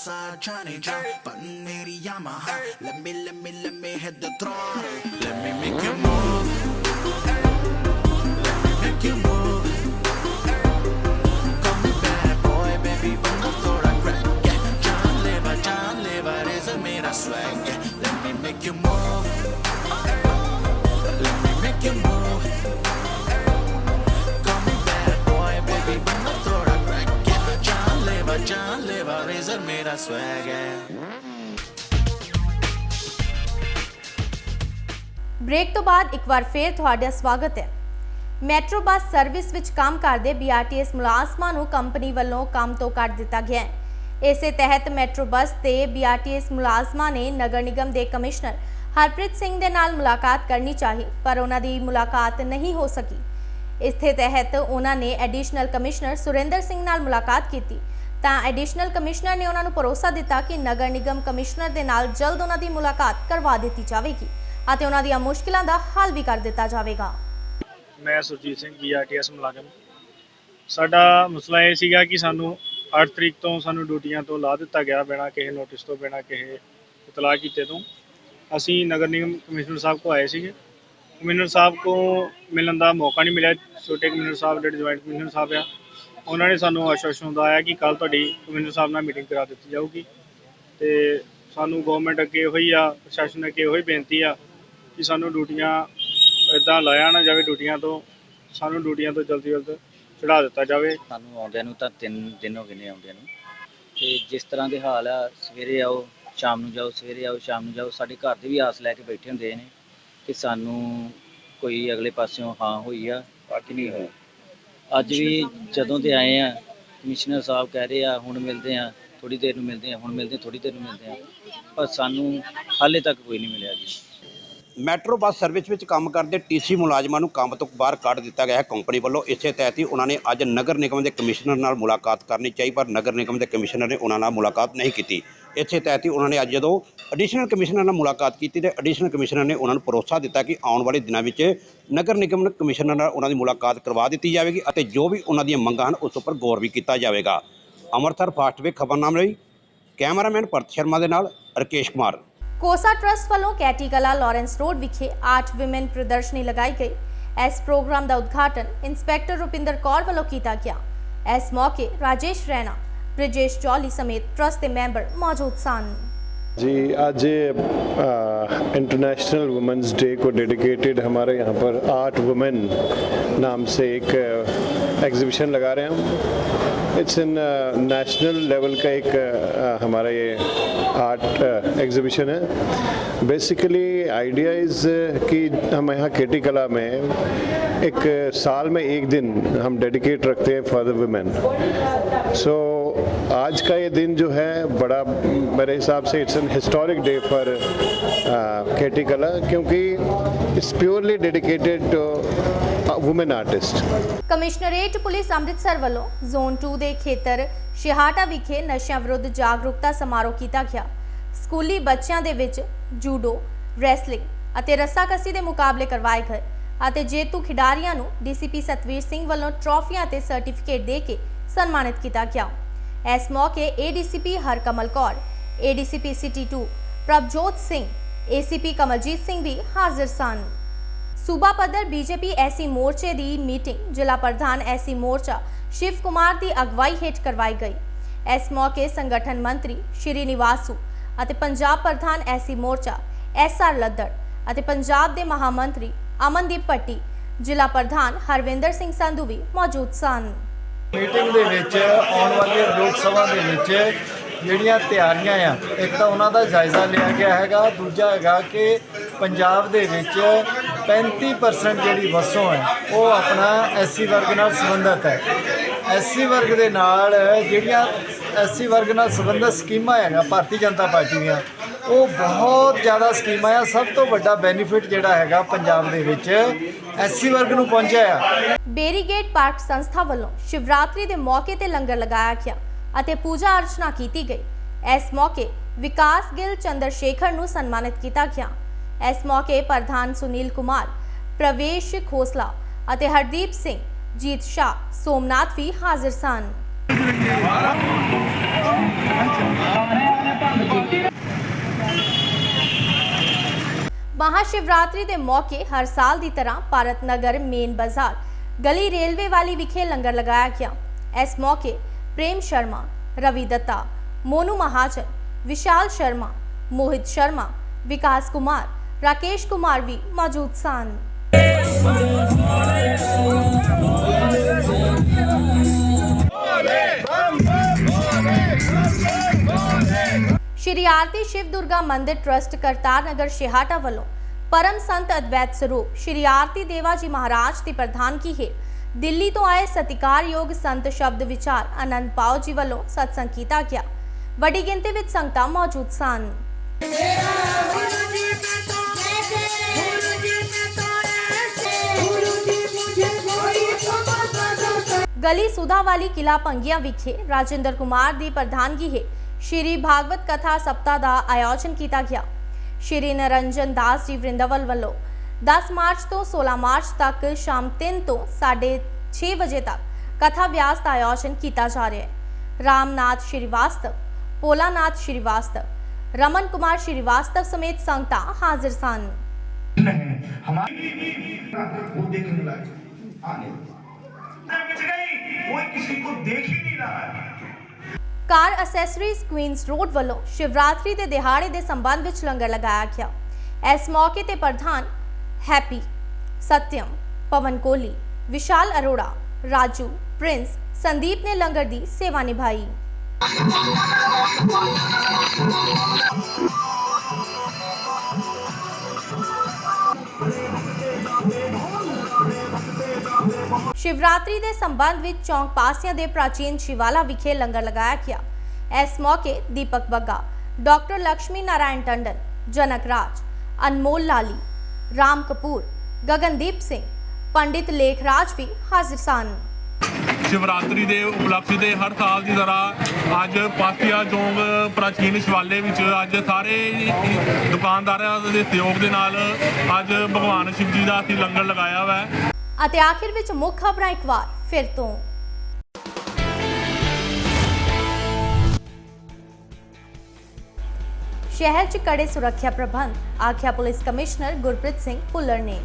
side trying to drop Button Mary Yamaha Let me, let me, let me hit the throne Let me make you move Let me make you move Call me bad boy, baby, vamos thora crack Yeah, John Lever, John Lever is a mira swag Yeah, let me make you move Let me make you move जानलेवा razor मेरा swag है break ਤੋਂ ਬਾਅਦ ਇੱਕ ਵਾਰ ਫੇਰ ਤੁਹਾਡਾ ਸਵਾਗਤ ਹੈ ਮੈਟਰੋ ਬੱਸ ਸਰਵਿਸ ਵਿੱਚ ਕੰਮ ਕਰਦੇ BRTS ਮੁਲਾਜ਼ਮਾਂ ਨੂੰ ਕੰਪਨੀ ਵੱਲੋਂ ਕੰਮ ਤੋਂ ਕੱਢ ਦਿੱਤਾ ਗਿਆ ਹੈ ਇਸੇ ਤਹਿਤ ਮੈਟਰੋ ਬੱਸ ਤੇ BRTS ਮੁਲਾਜ਼ਮਾਂ ਨੇ ਨਗਰ ਨਿਗਮ ਦੇ ਕਮਿਸ਼ਨਰ ਹਰਪ੍ਰੀਤ ਸਿੰਘ ਦੇ ਨਾਲ ਮੁਲਾਕਾਤ ਕਰਨੀ ਚਾਹੀ ਪਰ ਉਹਨਾਂ ਦੀ ਮੁਲਾਕਾਤ ਨਹੀਂ ਹੋ ਸਕੀ ਇਸਦੇ ਤਹਿਤ ਉਹਨਾਂ ਨੇ ਐਡੀਸ਼ਨਲ ਕਮਿਸ਼ਨਰ ਸੁਰਿੰਦਰ ਸਿੰਘ ਨਾਲ ਮੁਲਾਕਾਤ ਕੀਤੀ ਤਾਂ ਐਡੀਸ਼ਨਲ ਕਮਿਸ਼ਨਰ ਨੇ ਉਹਨਾਂ ਨੂੰ ਭਰੋਸਾ ਦਿੱਤਾ ਕਿ ਨਗਰ ਨਿਗਮ ਕਮਿਸ਼ਨਰ ਦੇ ਨਾਲ ਜਲਦ ਉਹਨਾਂ ਦੀ ਮੁਲਾਕਾਤ ਕਰਵਾ ਦਿੱਤੀ ਜਾਵੇਗੀ ਅਤੇ ਉਹਨਾਂ ਦੀਆਂ ਮੁਸ਼ਕਿਲਾਂ ਦਾ ਹੱਲ ਵੀ ਕਰ ਦਿੱਤਾ ਜਾਵੇਗਾ। ਮੈਂ ਸੁਰਜੀਤ ਸਿੰਘ ਜੀਆਰਟੀਐਸ ਮੁਲਾਜ਼ਮ। ਸਾਡਾ ਮਸਲਾ ਇਹ ਸੀਗਾ ਕਿ ਸਾਨੂੰ 8 ਤਰੀਕ ਤੋਂ ਸਾਨੂੰ ਡਿਊਟੀਆਂ ਤੋਂ ਲਾ ਦਿੱਤਾ ਗਿਆ ਬਿਨਾਂ ਕਿਸੇ ਨੋਟਿਸ ਤੋਂ, ਬਿਨਾਂ ਕਿਸੇ ਇਤਲਾਹ ਕੀਤੇ ਤੋਂ। ਅਸੀਂ ਨਗਰ ਨਿਗਮ ਕਮਿਸ਼ਨਰ ਸਾਹਿਬ ਕੋ ਆਏ ਸੀਗੇ। ਕਮਿਸ਼ਨਰ ਸਾਹਿਬ ਕੋ ਮਿਲਣ ਦਾ ਮੌਕਾ ਨਹੀਂ ਮਿਲਿਆ। ਛੋਟੇ ਕਮਿਸ਼ਨਰ ਸਾਹਿਬ, ਜਿਹੜੇ ਜੁਆਇੰਟ ਕਮਿਸ਼ਨਰ ਸਾਹਿਬ ਆ ਉਹਨਾਂ ਨੇ ਸਾਨੂੰ ਆਸ਼ਵਾਸਨ ਦਿਵਾਇਆ ਕਿ ਕੱਲ ਤੁਹਾਡੀ ਕਮਿਸ਼ਨਰ ਸਾਹਿਬ ਨਾਲ ਮੀਟਿੰਗ ਕਰਾ ਦਿੱਤੀ ਜਾਊਗੀ। ਤੇ ਸਾਨੂੰ ਗਵਰਨਮੈਂਟ ਅੱਗੇ ਹੋਈ ਆ, ਪ੍ਰਸ਼ਾਸਨ ਅੱਗੇ ਹੋਈ ਬੇਨਤੀ ਆ ਕਿ ਸਾਨੂੰ ਡਿਊਟੀਆਂ ਇਦਾਂ ਲਾਇਆ ਨਾ ਜਾਵੇ ਡਿਊਟੀਆਂ ਤੋਂ, ਸਾਨੂੰ ਡਿਊਟੀਆਂ ਤੋਂ ਜਲਦੀ ਜਲਦ ਚੜਾ ਦਿੱਤਾ ਜਾਵੇ। ਸਾਨੂੰ ਆਉਂਦਿਆਂ ਨੂੰ ਤਾਂ ਤਿੰਨ ਦਿਨ ਹੋ ਗਏ ਨੇ ਆਉਂਦਿਆਂ ਨੂੰ। ਤੇ ਜਿਸ ਤਰ੍ਹਾਂ ਦੇ ਹਾਲ ਆ, ਸਵੇਰੇ ਆਓ, ਸ਼ਾਮ ਨੂੰ ਜਾਓ, ਸਵੇਰੇ ਆਓ, ਸ਼ਾਮ ਨੂੰ ਜਾਓ, ਸਾਡੇ ਘਰ ਦੇ ਵੀ ਆਸ ਲੈ ਕੇ ਬੈਠੇ ਹੁੰਦੇ ਨੇ ਕਿ ਸਾਨੂੰ ਕੋਈ ਅਗਲੇ ਪਾਸਿਓਂ ਹਾਂ ਹੋਈ ਆ, ਬਾਕੀ ਨਹੀਂ ਹੋਈ। ਅੱਜ ਵੀ ਜਦੋਂ ਦੇ ਆਏ ਆ ਕਮਿਸ਼ਨਰ ਸਾਹਿਬ ਕਹਿ ਰਹੇ ਆ, ਹੁਣ ਮਿਲਦੇ ਆ ਥੋੜੀ ਦੇਰ ਨੂੰ ਮਿਲਦੇ ਆ, ਹੁਣ ਮਿਲਦੇ ਥੋੜੀ ਦੇਰ ਨੂੰ ਮਿਲਦੇ ਆ, ਪਰ ਸਾਨੂੰ ਹਾਲੇ ਤੱਕ ਕੋਈ ਨਹੀਂ ਮਿਲਿਆ ਜੀ। ਮੈਟਰੋ ਬੱਸ ਸਰਵਿਸ ਵਿੱਚ ਕੰਮ ਕਰਦੇ ਟੀਸੀ ਮੁਲਾਜ਼ਮਾਂ ਨੂੰ ਕੰਮ ਤੋਂ ਬਾਹਰ ਕੱਢ ਦਿੱਤਾ ਗਿਆ ਹੈ। ਕੰਪਨੀ ਵੱਲੋਂ ਇਸੇ ਤਹਿਤ ਹੀ ਉਹਨਾਂ ਨੇ ਅੱਜ ਨਗਰ ਨਿਗਮ ਦੇ ਕਮਿਸ਼ਨਰ ਨਾਲ ਮੁਲਾਕਾਤ ਕਰਨੀ ਚਾਹੀ, ਪਰ ਨਗਰ ਨਿਗਮ ਦੇ ਕਮਿਸ਼ਨਰ ਨੇ ਉਹਨਾਂ ਨਾਲ ਮੁਲਾਕਾਤ ਨਹੀਂ ਕੀਤੀ। ਇਸੇ ਤਹਿਤ ਹੀ ਉਹਨਾਂ ਨੇ ਅੱਜ ਜਦੋਂ ਐਡੀਸ਼ਨਲ ਕਮਿਸ਼ਨਰ ਨਾਲ ਮੁਲਾਕਾਤ ਕੀਤੀ ਤੇ ਐਡੀਸ਼ਨਲ ਕਮਿਸ਼ਨਰ ਨੇ ਉਹਨਾਂ ਨੂੰ ਭਰੋਸਾ ਦਿੱਤਾ ਕਿ ਆਉਣ ਵਾਲੇ ਦਿਨਾਂ ਵਿੱਚ ਨਗਰ ਨਿਗਮ ਕਮਿਸ਼ਨਰ ਨਾਲ ਉਹਨਾਂ ਦੀ ਮੁਲਾਕਾਤ ਕਰਵਾ ਦਿੱਤੀ ਜਾਵੇਗੀ ਅਤੇ ਜੋ ਵੀ ਉਹਨਾਂ ਦੀਆਂ ਮੰਗਾਂ ਹਨ ਉਸ ਉੱਪਰ ਗੌਰ ਵੀ ਕੀਤਾ ਜਾਵੇਗਾ। ਅੰਮ੍ਰਿਤਸਰ ਫਾਸਟਵੇ ਖਬਰਨਾਮੇ ਲਈ ਕੈਮਰਾਮੈਨ ਭਰਤ ਸ਼ਰਮਾ ਦੇ ਨਾਲ ਰਕੇਸ਼ ਕੁਮਾਰ। ਕੋਸਾ ਟਰਸਟ ਵੱਲੋਂ ਕੈਟੀ ਲਾਰੈਂਸ ਰੋਡ ਵਿਖੇ ਆਰਟ ਵਿਮਨ ਪ੍ਰਦਰਸ਼ਨੀ ਲਗਾਈ ਗਈ। ਇਸ ਪ੍ਰੋਗਰਾਮ ਦਾ ਉਦਘਾਟਨ ਇੰਸਪੈਕਟਰ ਰੁਪਿੰਦਰ ਕੌਰ ਵੱਲੋਂ ਕੀਤਾ ਗਿਆ। ਇਸ ਮੌਕੇ ਰਾਜੇਸ਼ ਰੈਣਾ, ਬ੍ਰਿਜੇਸ਼ ਚੌਲੀ ਸਮੇਤ ਟਰਸਟ ਦੇ ਮੈਂਬਰ ਮੌਜੂਦ ਸਨ। जी, आज इंटरनेशनल वुमेंस डे को डेडिकेटेड हमारे यहाँ पर आर्ट वुमेन नाम से एक एग्जीबिशन लगा रहे हैं हम। इट्स इन नेशनल लेवल का एक हमारा ये आर्ट एग्जीबिशन है। बेसिकली आइडिया इज़ कि हम यहाँ केटी कला में एक साल में एक दिन हम डेडिकेट रखते हैं फॉर द वुमेन सो आज का ये दिन जो है बड़ा मेरे हिसाब से it's an historic day for KT Kala क्योंकि it's purely dedicated to women artist commissionerate police Amritsar ਵੱਲੋਂ ਜ਼ੋਨ 2 ਦੇ ਖੇਤਰ ਸ਼ਿਹਾਟਾ ਵਿਖੇ ਨਸ਼ਿਆਂ ਵਿਰੁੱਧ ਜਾਗਰੂਕਤਾ ਸਮਾਰੋਹ ਕੀਤਾ ਗਿਆ ਸਕੂਲੀ ਬੱਚਿਆਂ ਦੇ ਵਿੱਚ ਜੂਡੋ ਰੈਸਲਿੰਗ ਅਤੇ ਰੱਸਾਕੱਸੀ ਦੇ ਮੁਕਾਬਲੇ ਕਰਵਾਏ ਗਏ ਅਤੇ ਜੇਤੂ ਖਿਡਾਰੀਆਂ ਨੂੰ ਡੀਸੀਪੀ ਸਤਵੀਰ ਸਿੰਘ ਵੱਲੋਂ ਟਰਾਫੀਆਂ ਤੇ ਸਰਟੀਫਿਕੇਟ ਦੇ ਕੇ ਸਨਮਾਨਿਤ ਕੀਤਾ ਗਿਆ ਇਸ ਮੌਕੇ ADCP Harkamal Kaur ADCP city 2 Prabhjot Singh ACP Kamaljit Singh ਵੀ ਹਾਜ਼ਰ ਸਨ। ਸੂਬਾ ਪੱਧਰ ਬੀਜੇਪੀ ਐਸੀ ਮੋਰਚੇ ਦੀ ਮੀਟਿੰਗ, ਜ਼ਿਲ੍ਹਾ ਪ੍ਰਧਾਨ ਐਸੀ ਮੋਰਚਾ ਸ਼ਿਵ ਕੁਮਾਰ ਦੀ ਅਗਵਾਈ ਹੇਠ ਕਰਵਾਈ ਗਈ। ਇਸ ਮੌਕੇ ਸੰਗਠਨ ਮੰਤਰੀ ਸ਼੍ਰੀ ਨਿਵਾਸੂ ਅਤੇ ਪੰਜਾਬ ਪ੍ਰਧਾਨ ਐਸੀ ਮੋਰਚਾ ਐਸ ਆਰ ਲੱਦੜ ਅਤੇ ਪੰਜਾਬ ਦੇ ਮਹਾਮੰਤਰੀ ਅਮਨਦੀਪ ਪੱਟੀ ਜ਼ਿਲ੍ਹਾ ਪ੍ਰਧਾਨ ਹਰਵਿੰਦਰ ਸਿੰਘ ਸੰਧੂ ਵੀ ਮੌਜੂਦ ਸਨ। ਮੀਟਿੰਗ ਦੇ ਵਿੱਚ ਆਉਣ ਵਾਲੀ ਲੋਕ ਸਭਾ ਦੇ ਵਿੱਚ ਜਿਹੜੀਆਂ ਤਿਆਰੀਆਂ ਆ, ਇੱਕ ਤਾਂ ਉਹਨਾਂ ਦਾ ਜਾਇਜ਼ਾ ਲਿਆ ਗਿਆ ਹੈਗਾ, ਦੂਜਾ ਹੈਗਾ ਕਿ ਪੰਜਾਬ ਦੇ ਵਿੱਚ 35% ਜਿਹੜੀ ਵਸੋਂ ਹੈ, ਉਹ ਆਪਣਾ ਐਸਸੀ ਵਰਗ ਨਾਲ ਸੰਬੰਧਿਤ ਹੈ। ਐਸਸੀ ਵਰਗ ਦੇ ਨਾਲ ਜਿਹੜੀਆਂ ਐਸਸੀ ਵਰਗ ਨਾਲ ਸੰਬੰਧਿਤ ਸਕੀਮਾਂ ਹੈਗਾ ਭਾਰਤੀ ਜਨਤਾ ਪਾਰਟੀ ਦੀਆਂ ਉਹ ਬਹੁਤ ਜ਼ਿਆਦਾ ਸਕੀਮਾਂ ਆ। ਸਭ ਤੋਂ ਵੱਡਾ ਬੈਨੀਫਿਟ ਜਿਹੜਾ ਹੈਗਾ ਪੰਜਾਬ ਦੇ ਵਿੱਚ ਐਸਸੀ ਵਰਗ ਨੂੰ ਪਹੁੰਚਿਆ ਆ। ਬੇਰੀਗੇਟ ਪਾਰਕ ਸੰਸਥਾ ਵੱਲੋਂ ਸ਼ਿਵਰਾਤਰੀ ਦੇ ਮੌਕੇ ਤੇ ਲੰਗਰ ਲਗਾਇਆ ਗਿਆ ਅਤੇ ਪੂਜਾ ਅਰਚਨਾ ਕੀਤੀ ਗਈ। ਇਸ ਮੌਕੇ ਵਿਕਾਸ ਗਿੱਲ ਚੰਦਰ ਸ਼ੇਖਰ ਨੂੰ ਸਨਮਾਨਿਤ ਕੀਤਾ ਗਿਆ। ਇਸ ਮੌਕੇ ਪ੍ਰਧਾਨ ਸੁਨੀਲ ਕੁਮਾਰ, ਪ੍ਰਵੇਸ਼ ਖੋਸਲਾ ਅਤੇ ਹਰਦੀਪ ਸਿੰਘ, ਜੀਤ ਸ਼ਾਹ, ਸੋਮਨਾਥ ਵੀ ਹਾਜ਼ਰ ਸਨ। ਮਹਾਸ਼ਿਵਰਾਤਰੀ ਦੇ ਮੌਕੇ ਹਰ ਸਾਲ ਦੀ ਤਰ੍ਹਾਂ ਭਾਰਤ ਨਗਰ ਮੇਨ ਬਾਜ਼ਾਰ ਗਲੀ ਰੇਲਵੇ ਵਾਲੀ ਵਿਖੇ ਲੰਗਰ ਲਗਾਇਆ ਗਿਆ ਇਸ ਮੌਕੇ ਪ੍ਰੇਮ ਸ਼ਰਮਾ ਰਵੀ ਦੱਤਾ ਮੋਨੂ ਮਹਾਜਨ ਵਿਸ਼ਾਲ ਸ਼ਰਮਾ ਮੋਹਿਤ ਸ਼ਰਮਾ ਵਿਕਾਸ ਕੁਮਾਰ ਰਾਕੇਸ਼ ਕੁਮਾਰ ਵੀ ਮੌਜੂਦ ਸਨ ਸ਼੍ਰੀ ਆਰਤੀ ਸ਼ਿਵ ਦੁਰਗਾ ਮੰਦਿਰ ਟਰਸਟ ਕਰਤਾਰ ਨਗਰ ਸ਼ਿਹਾਟਾ ਵੱਲੋਂ ਪਰਮ ਸੰਤ ਅਦਵੈਤ ਸਰੂਪ ਸ਼੍ਰੀ ਆਰਤੀ ਦੇਵਾ ਜੀ ਮਹਾਰਾਜ ਦੀ ਪ੍ਰਧਾਨਗੀ ਹੇਠ ਦਿੱਲੀ ਤੋਂ ਆਏ ਸਤਿਕਾਰਯੋਗ ਸੰਤ ਸ਼ਬਦ ਵਿਚਾਰ ਆਨੰਦ ਪਾਓ ਜੀ ਵੱਲੋਂ ਸਤਸੰਗ ਕੀਤਾ ਗਿਆ ਵੱਡੀ ਗਿਣਤੀ ਵਿੱਚ ਸੰਗਤਾਂ ਮੌਜੂਦ ਸਨ ਗਲੀ ਸੁਧਾ ਵਾਲੀ ਕਿਲਾ ਪੰਗੀਆਂ ਵਿਖੇ ਰਾਜਿੰਦਰ ਕੁਮਾਰ ਦੀ ਪ੍ਰਧਾਨਗੀ ਹੇਠ श्री भागवत कथा सप्ताह का आयोजन किया गया श्री निरंजन दास जी वृंदावल वालों 10 मार्च तो 16 मार्च तक शाम तीन तो साढ़े छे बजे तक कथा व्यास का आयोजन किया जा रहा है। रामनाथ श्रीवास्तव, पोलानाथ श्रीवास्तव, रमन कुमार श्रीवास्तव समेत संगत हाजिर सन। वो किसी को देख ही नहीं रहा है। ਕਾਰ ਅਸੈਸਰੀਜ਼ ਕੁਈਨਸ ਰੋਡ ਵੱਲੋਂ ਸ਼ਿਵਰਾਤਰੀ ਦੇ ਦਿਹਾੜੇ ਦੇ ਸੰਬੰਧ ਵਿੱਚ ਲੰਗਰ ਲਗਾਇਆ ਗਿਆ। ਇਸ ਮੌਕੇ ਤੇ ਪ੍ਰਧਾਨ ਹੈਪੀ ਸਤਿਅਮ, ਪਵਨ ਕੋਲੀ, ਵਿਸ਼ਾਲ ਅਰੋੜਾ, ਰਾਜੂ, ਪ੍ਰਿੰਸ, ਸੰਦੀਪ ਨੇ ਲੰਗਰ ਦੀ ਸੇਵਾ ਨਿਭਾਈ। ਸ਼ਿਵਰਾਤਰੀ ਦੇ ਸੰਬੰਧ ਵਿੱਚ ਚੌਂਕ ਪਾਸਿਆਂ ਦੇ ਪ੍ਰਾਚੀਨ ਸ਼ਿਵਾਲਾ ਵਿਖੇ ਲੰਗਰ ਲਗਾਇਆ ਗਿਆ। ਇਸ ਮੌਕੇ ਦੀਪਕ ਬੱਗਾ, ਡਾਕਟਰ ਲక్ష్ਮੀ ਨਾਰਾਇਣ ਟੰਡਨ, ਜਨਕ ਰਾਜ, ਅਨਮੋਲ ਲਾਲੀ, ਰਾਮ ਕਪੂਰ, ਗਗਨਦੀਪ ਸਿੰਘ, ਪੰਡਿਤ ਲੇਖਰਾਜ ਵੀ ਹਾਜ਼ਰ ਸਨ। ਸ਼ਿਵਰਾਤਰੀ ਦੇ ਉਪਲਕਸ਼ ਦੇ ਹਰ ਸਾਲ ਦੀ ਤਰ੍ਹਾਂ ਅੱਜ ਪਾਸੀਆ ਚੌਂਕ ਪ੍ਰਾਚੀਨ ਸ਼ਿਵਾਲੇ ਵਿੱਚ ਅੱਜ ਸਾਰੇ ਦੁਕਾਨਦਾਰਾਂ ਦੇ ਸਹਿਯੋਗ ਦੇ ਨਾਲ ਅੱਜ ਭਗਵਾਨ ਸ਼ਿਵ ਜੀ ਦਾ ਅਸੀਂ ਲੰਗਰ ਲਗਾਇਆ ਹੋਇਆ ਅਤੇ ਆਖਿਰ ਵਿੱਚ ਮੁੱਖ ਖਬਰਾਂ ਇੱਕ ਵਾਰ ਫਿਰ ਤੋਂ। ਸ਼ਹਿਰ 'ਚ ਕੜੇ ਸੁਰੱਖਿਆ ਪ੍ਰਬੰਧ, ਆਖਿਆ ਪੁਲਿਸ ਕਮਿਸ਼ਨਰ ਗੁਰਪ੍ਰੀਤ ਸਿੰਘ ਭੁੱਲਰ ਨੇ।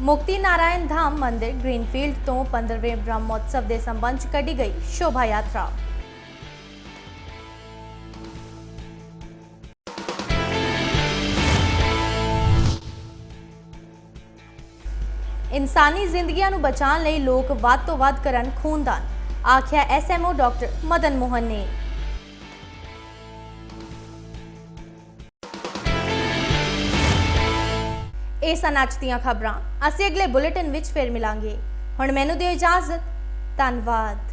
ਮੁਕਤੀ ਨਾਰਾਇਣ ਧਾਮ ਮੰਦਿਰ ਗ੍ਰੀਨਫੀਲਡ ਤੋਂ 15ਵੇਂ ਬ੍ਰਹਮੋਤਸਵ ਦੇ ਸੰਬੰਧ 'ਚ ਕੱਢੀ ਗਈ ਸ਼ੋਭਾ ਯਾਤਰਾ। ਇਨਸਾਨੀ ਜ਼ਿੰਦਗੀਆਂ ਨੂੰ ਬਚਾਉਣ ਲਈ ਲੋਕ ਵੱਧ ਤੋਂ ਵੱਧ ਕਰਨ ਖੂਨਦਾਨ, ਆਖਿਆ ਐਸਐਮਓ ਡਾਕਟਰ ਮਦਨ ਮੋਹਨ ਨੇ। ਇਹ ਸਨ ਅੱਜ ਦੀਆਂ ਖਬਰਾਂ। ਅਸੀਂ ਅਗਲੇ ਬੁਲੇਟਿਨ ਵਿੱਚ ਫਿਰ ਮਿਲਾਂਗੇ। ਹੁਣ ਮੈਨੂੰ ਦਿਓ ਇਜਾਜ਼ਤ। ਧੰਨਵਾਦ।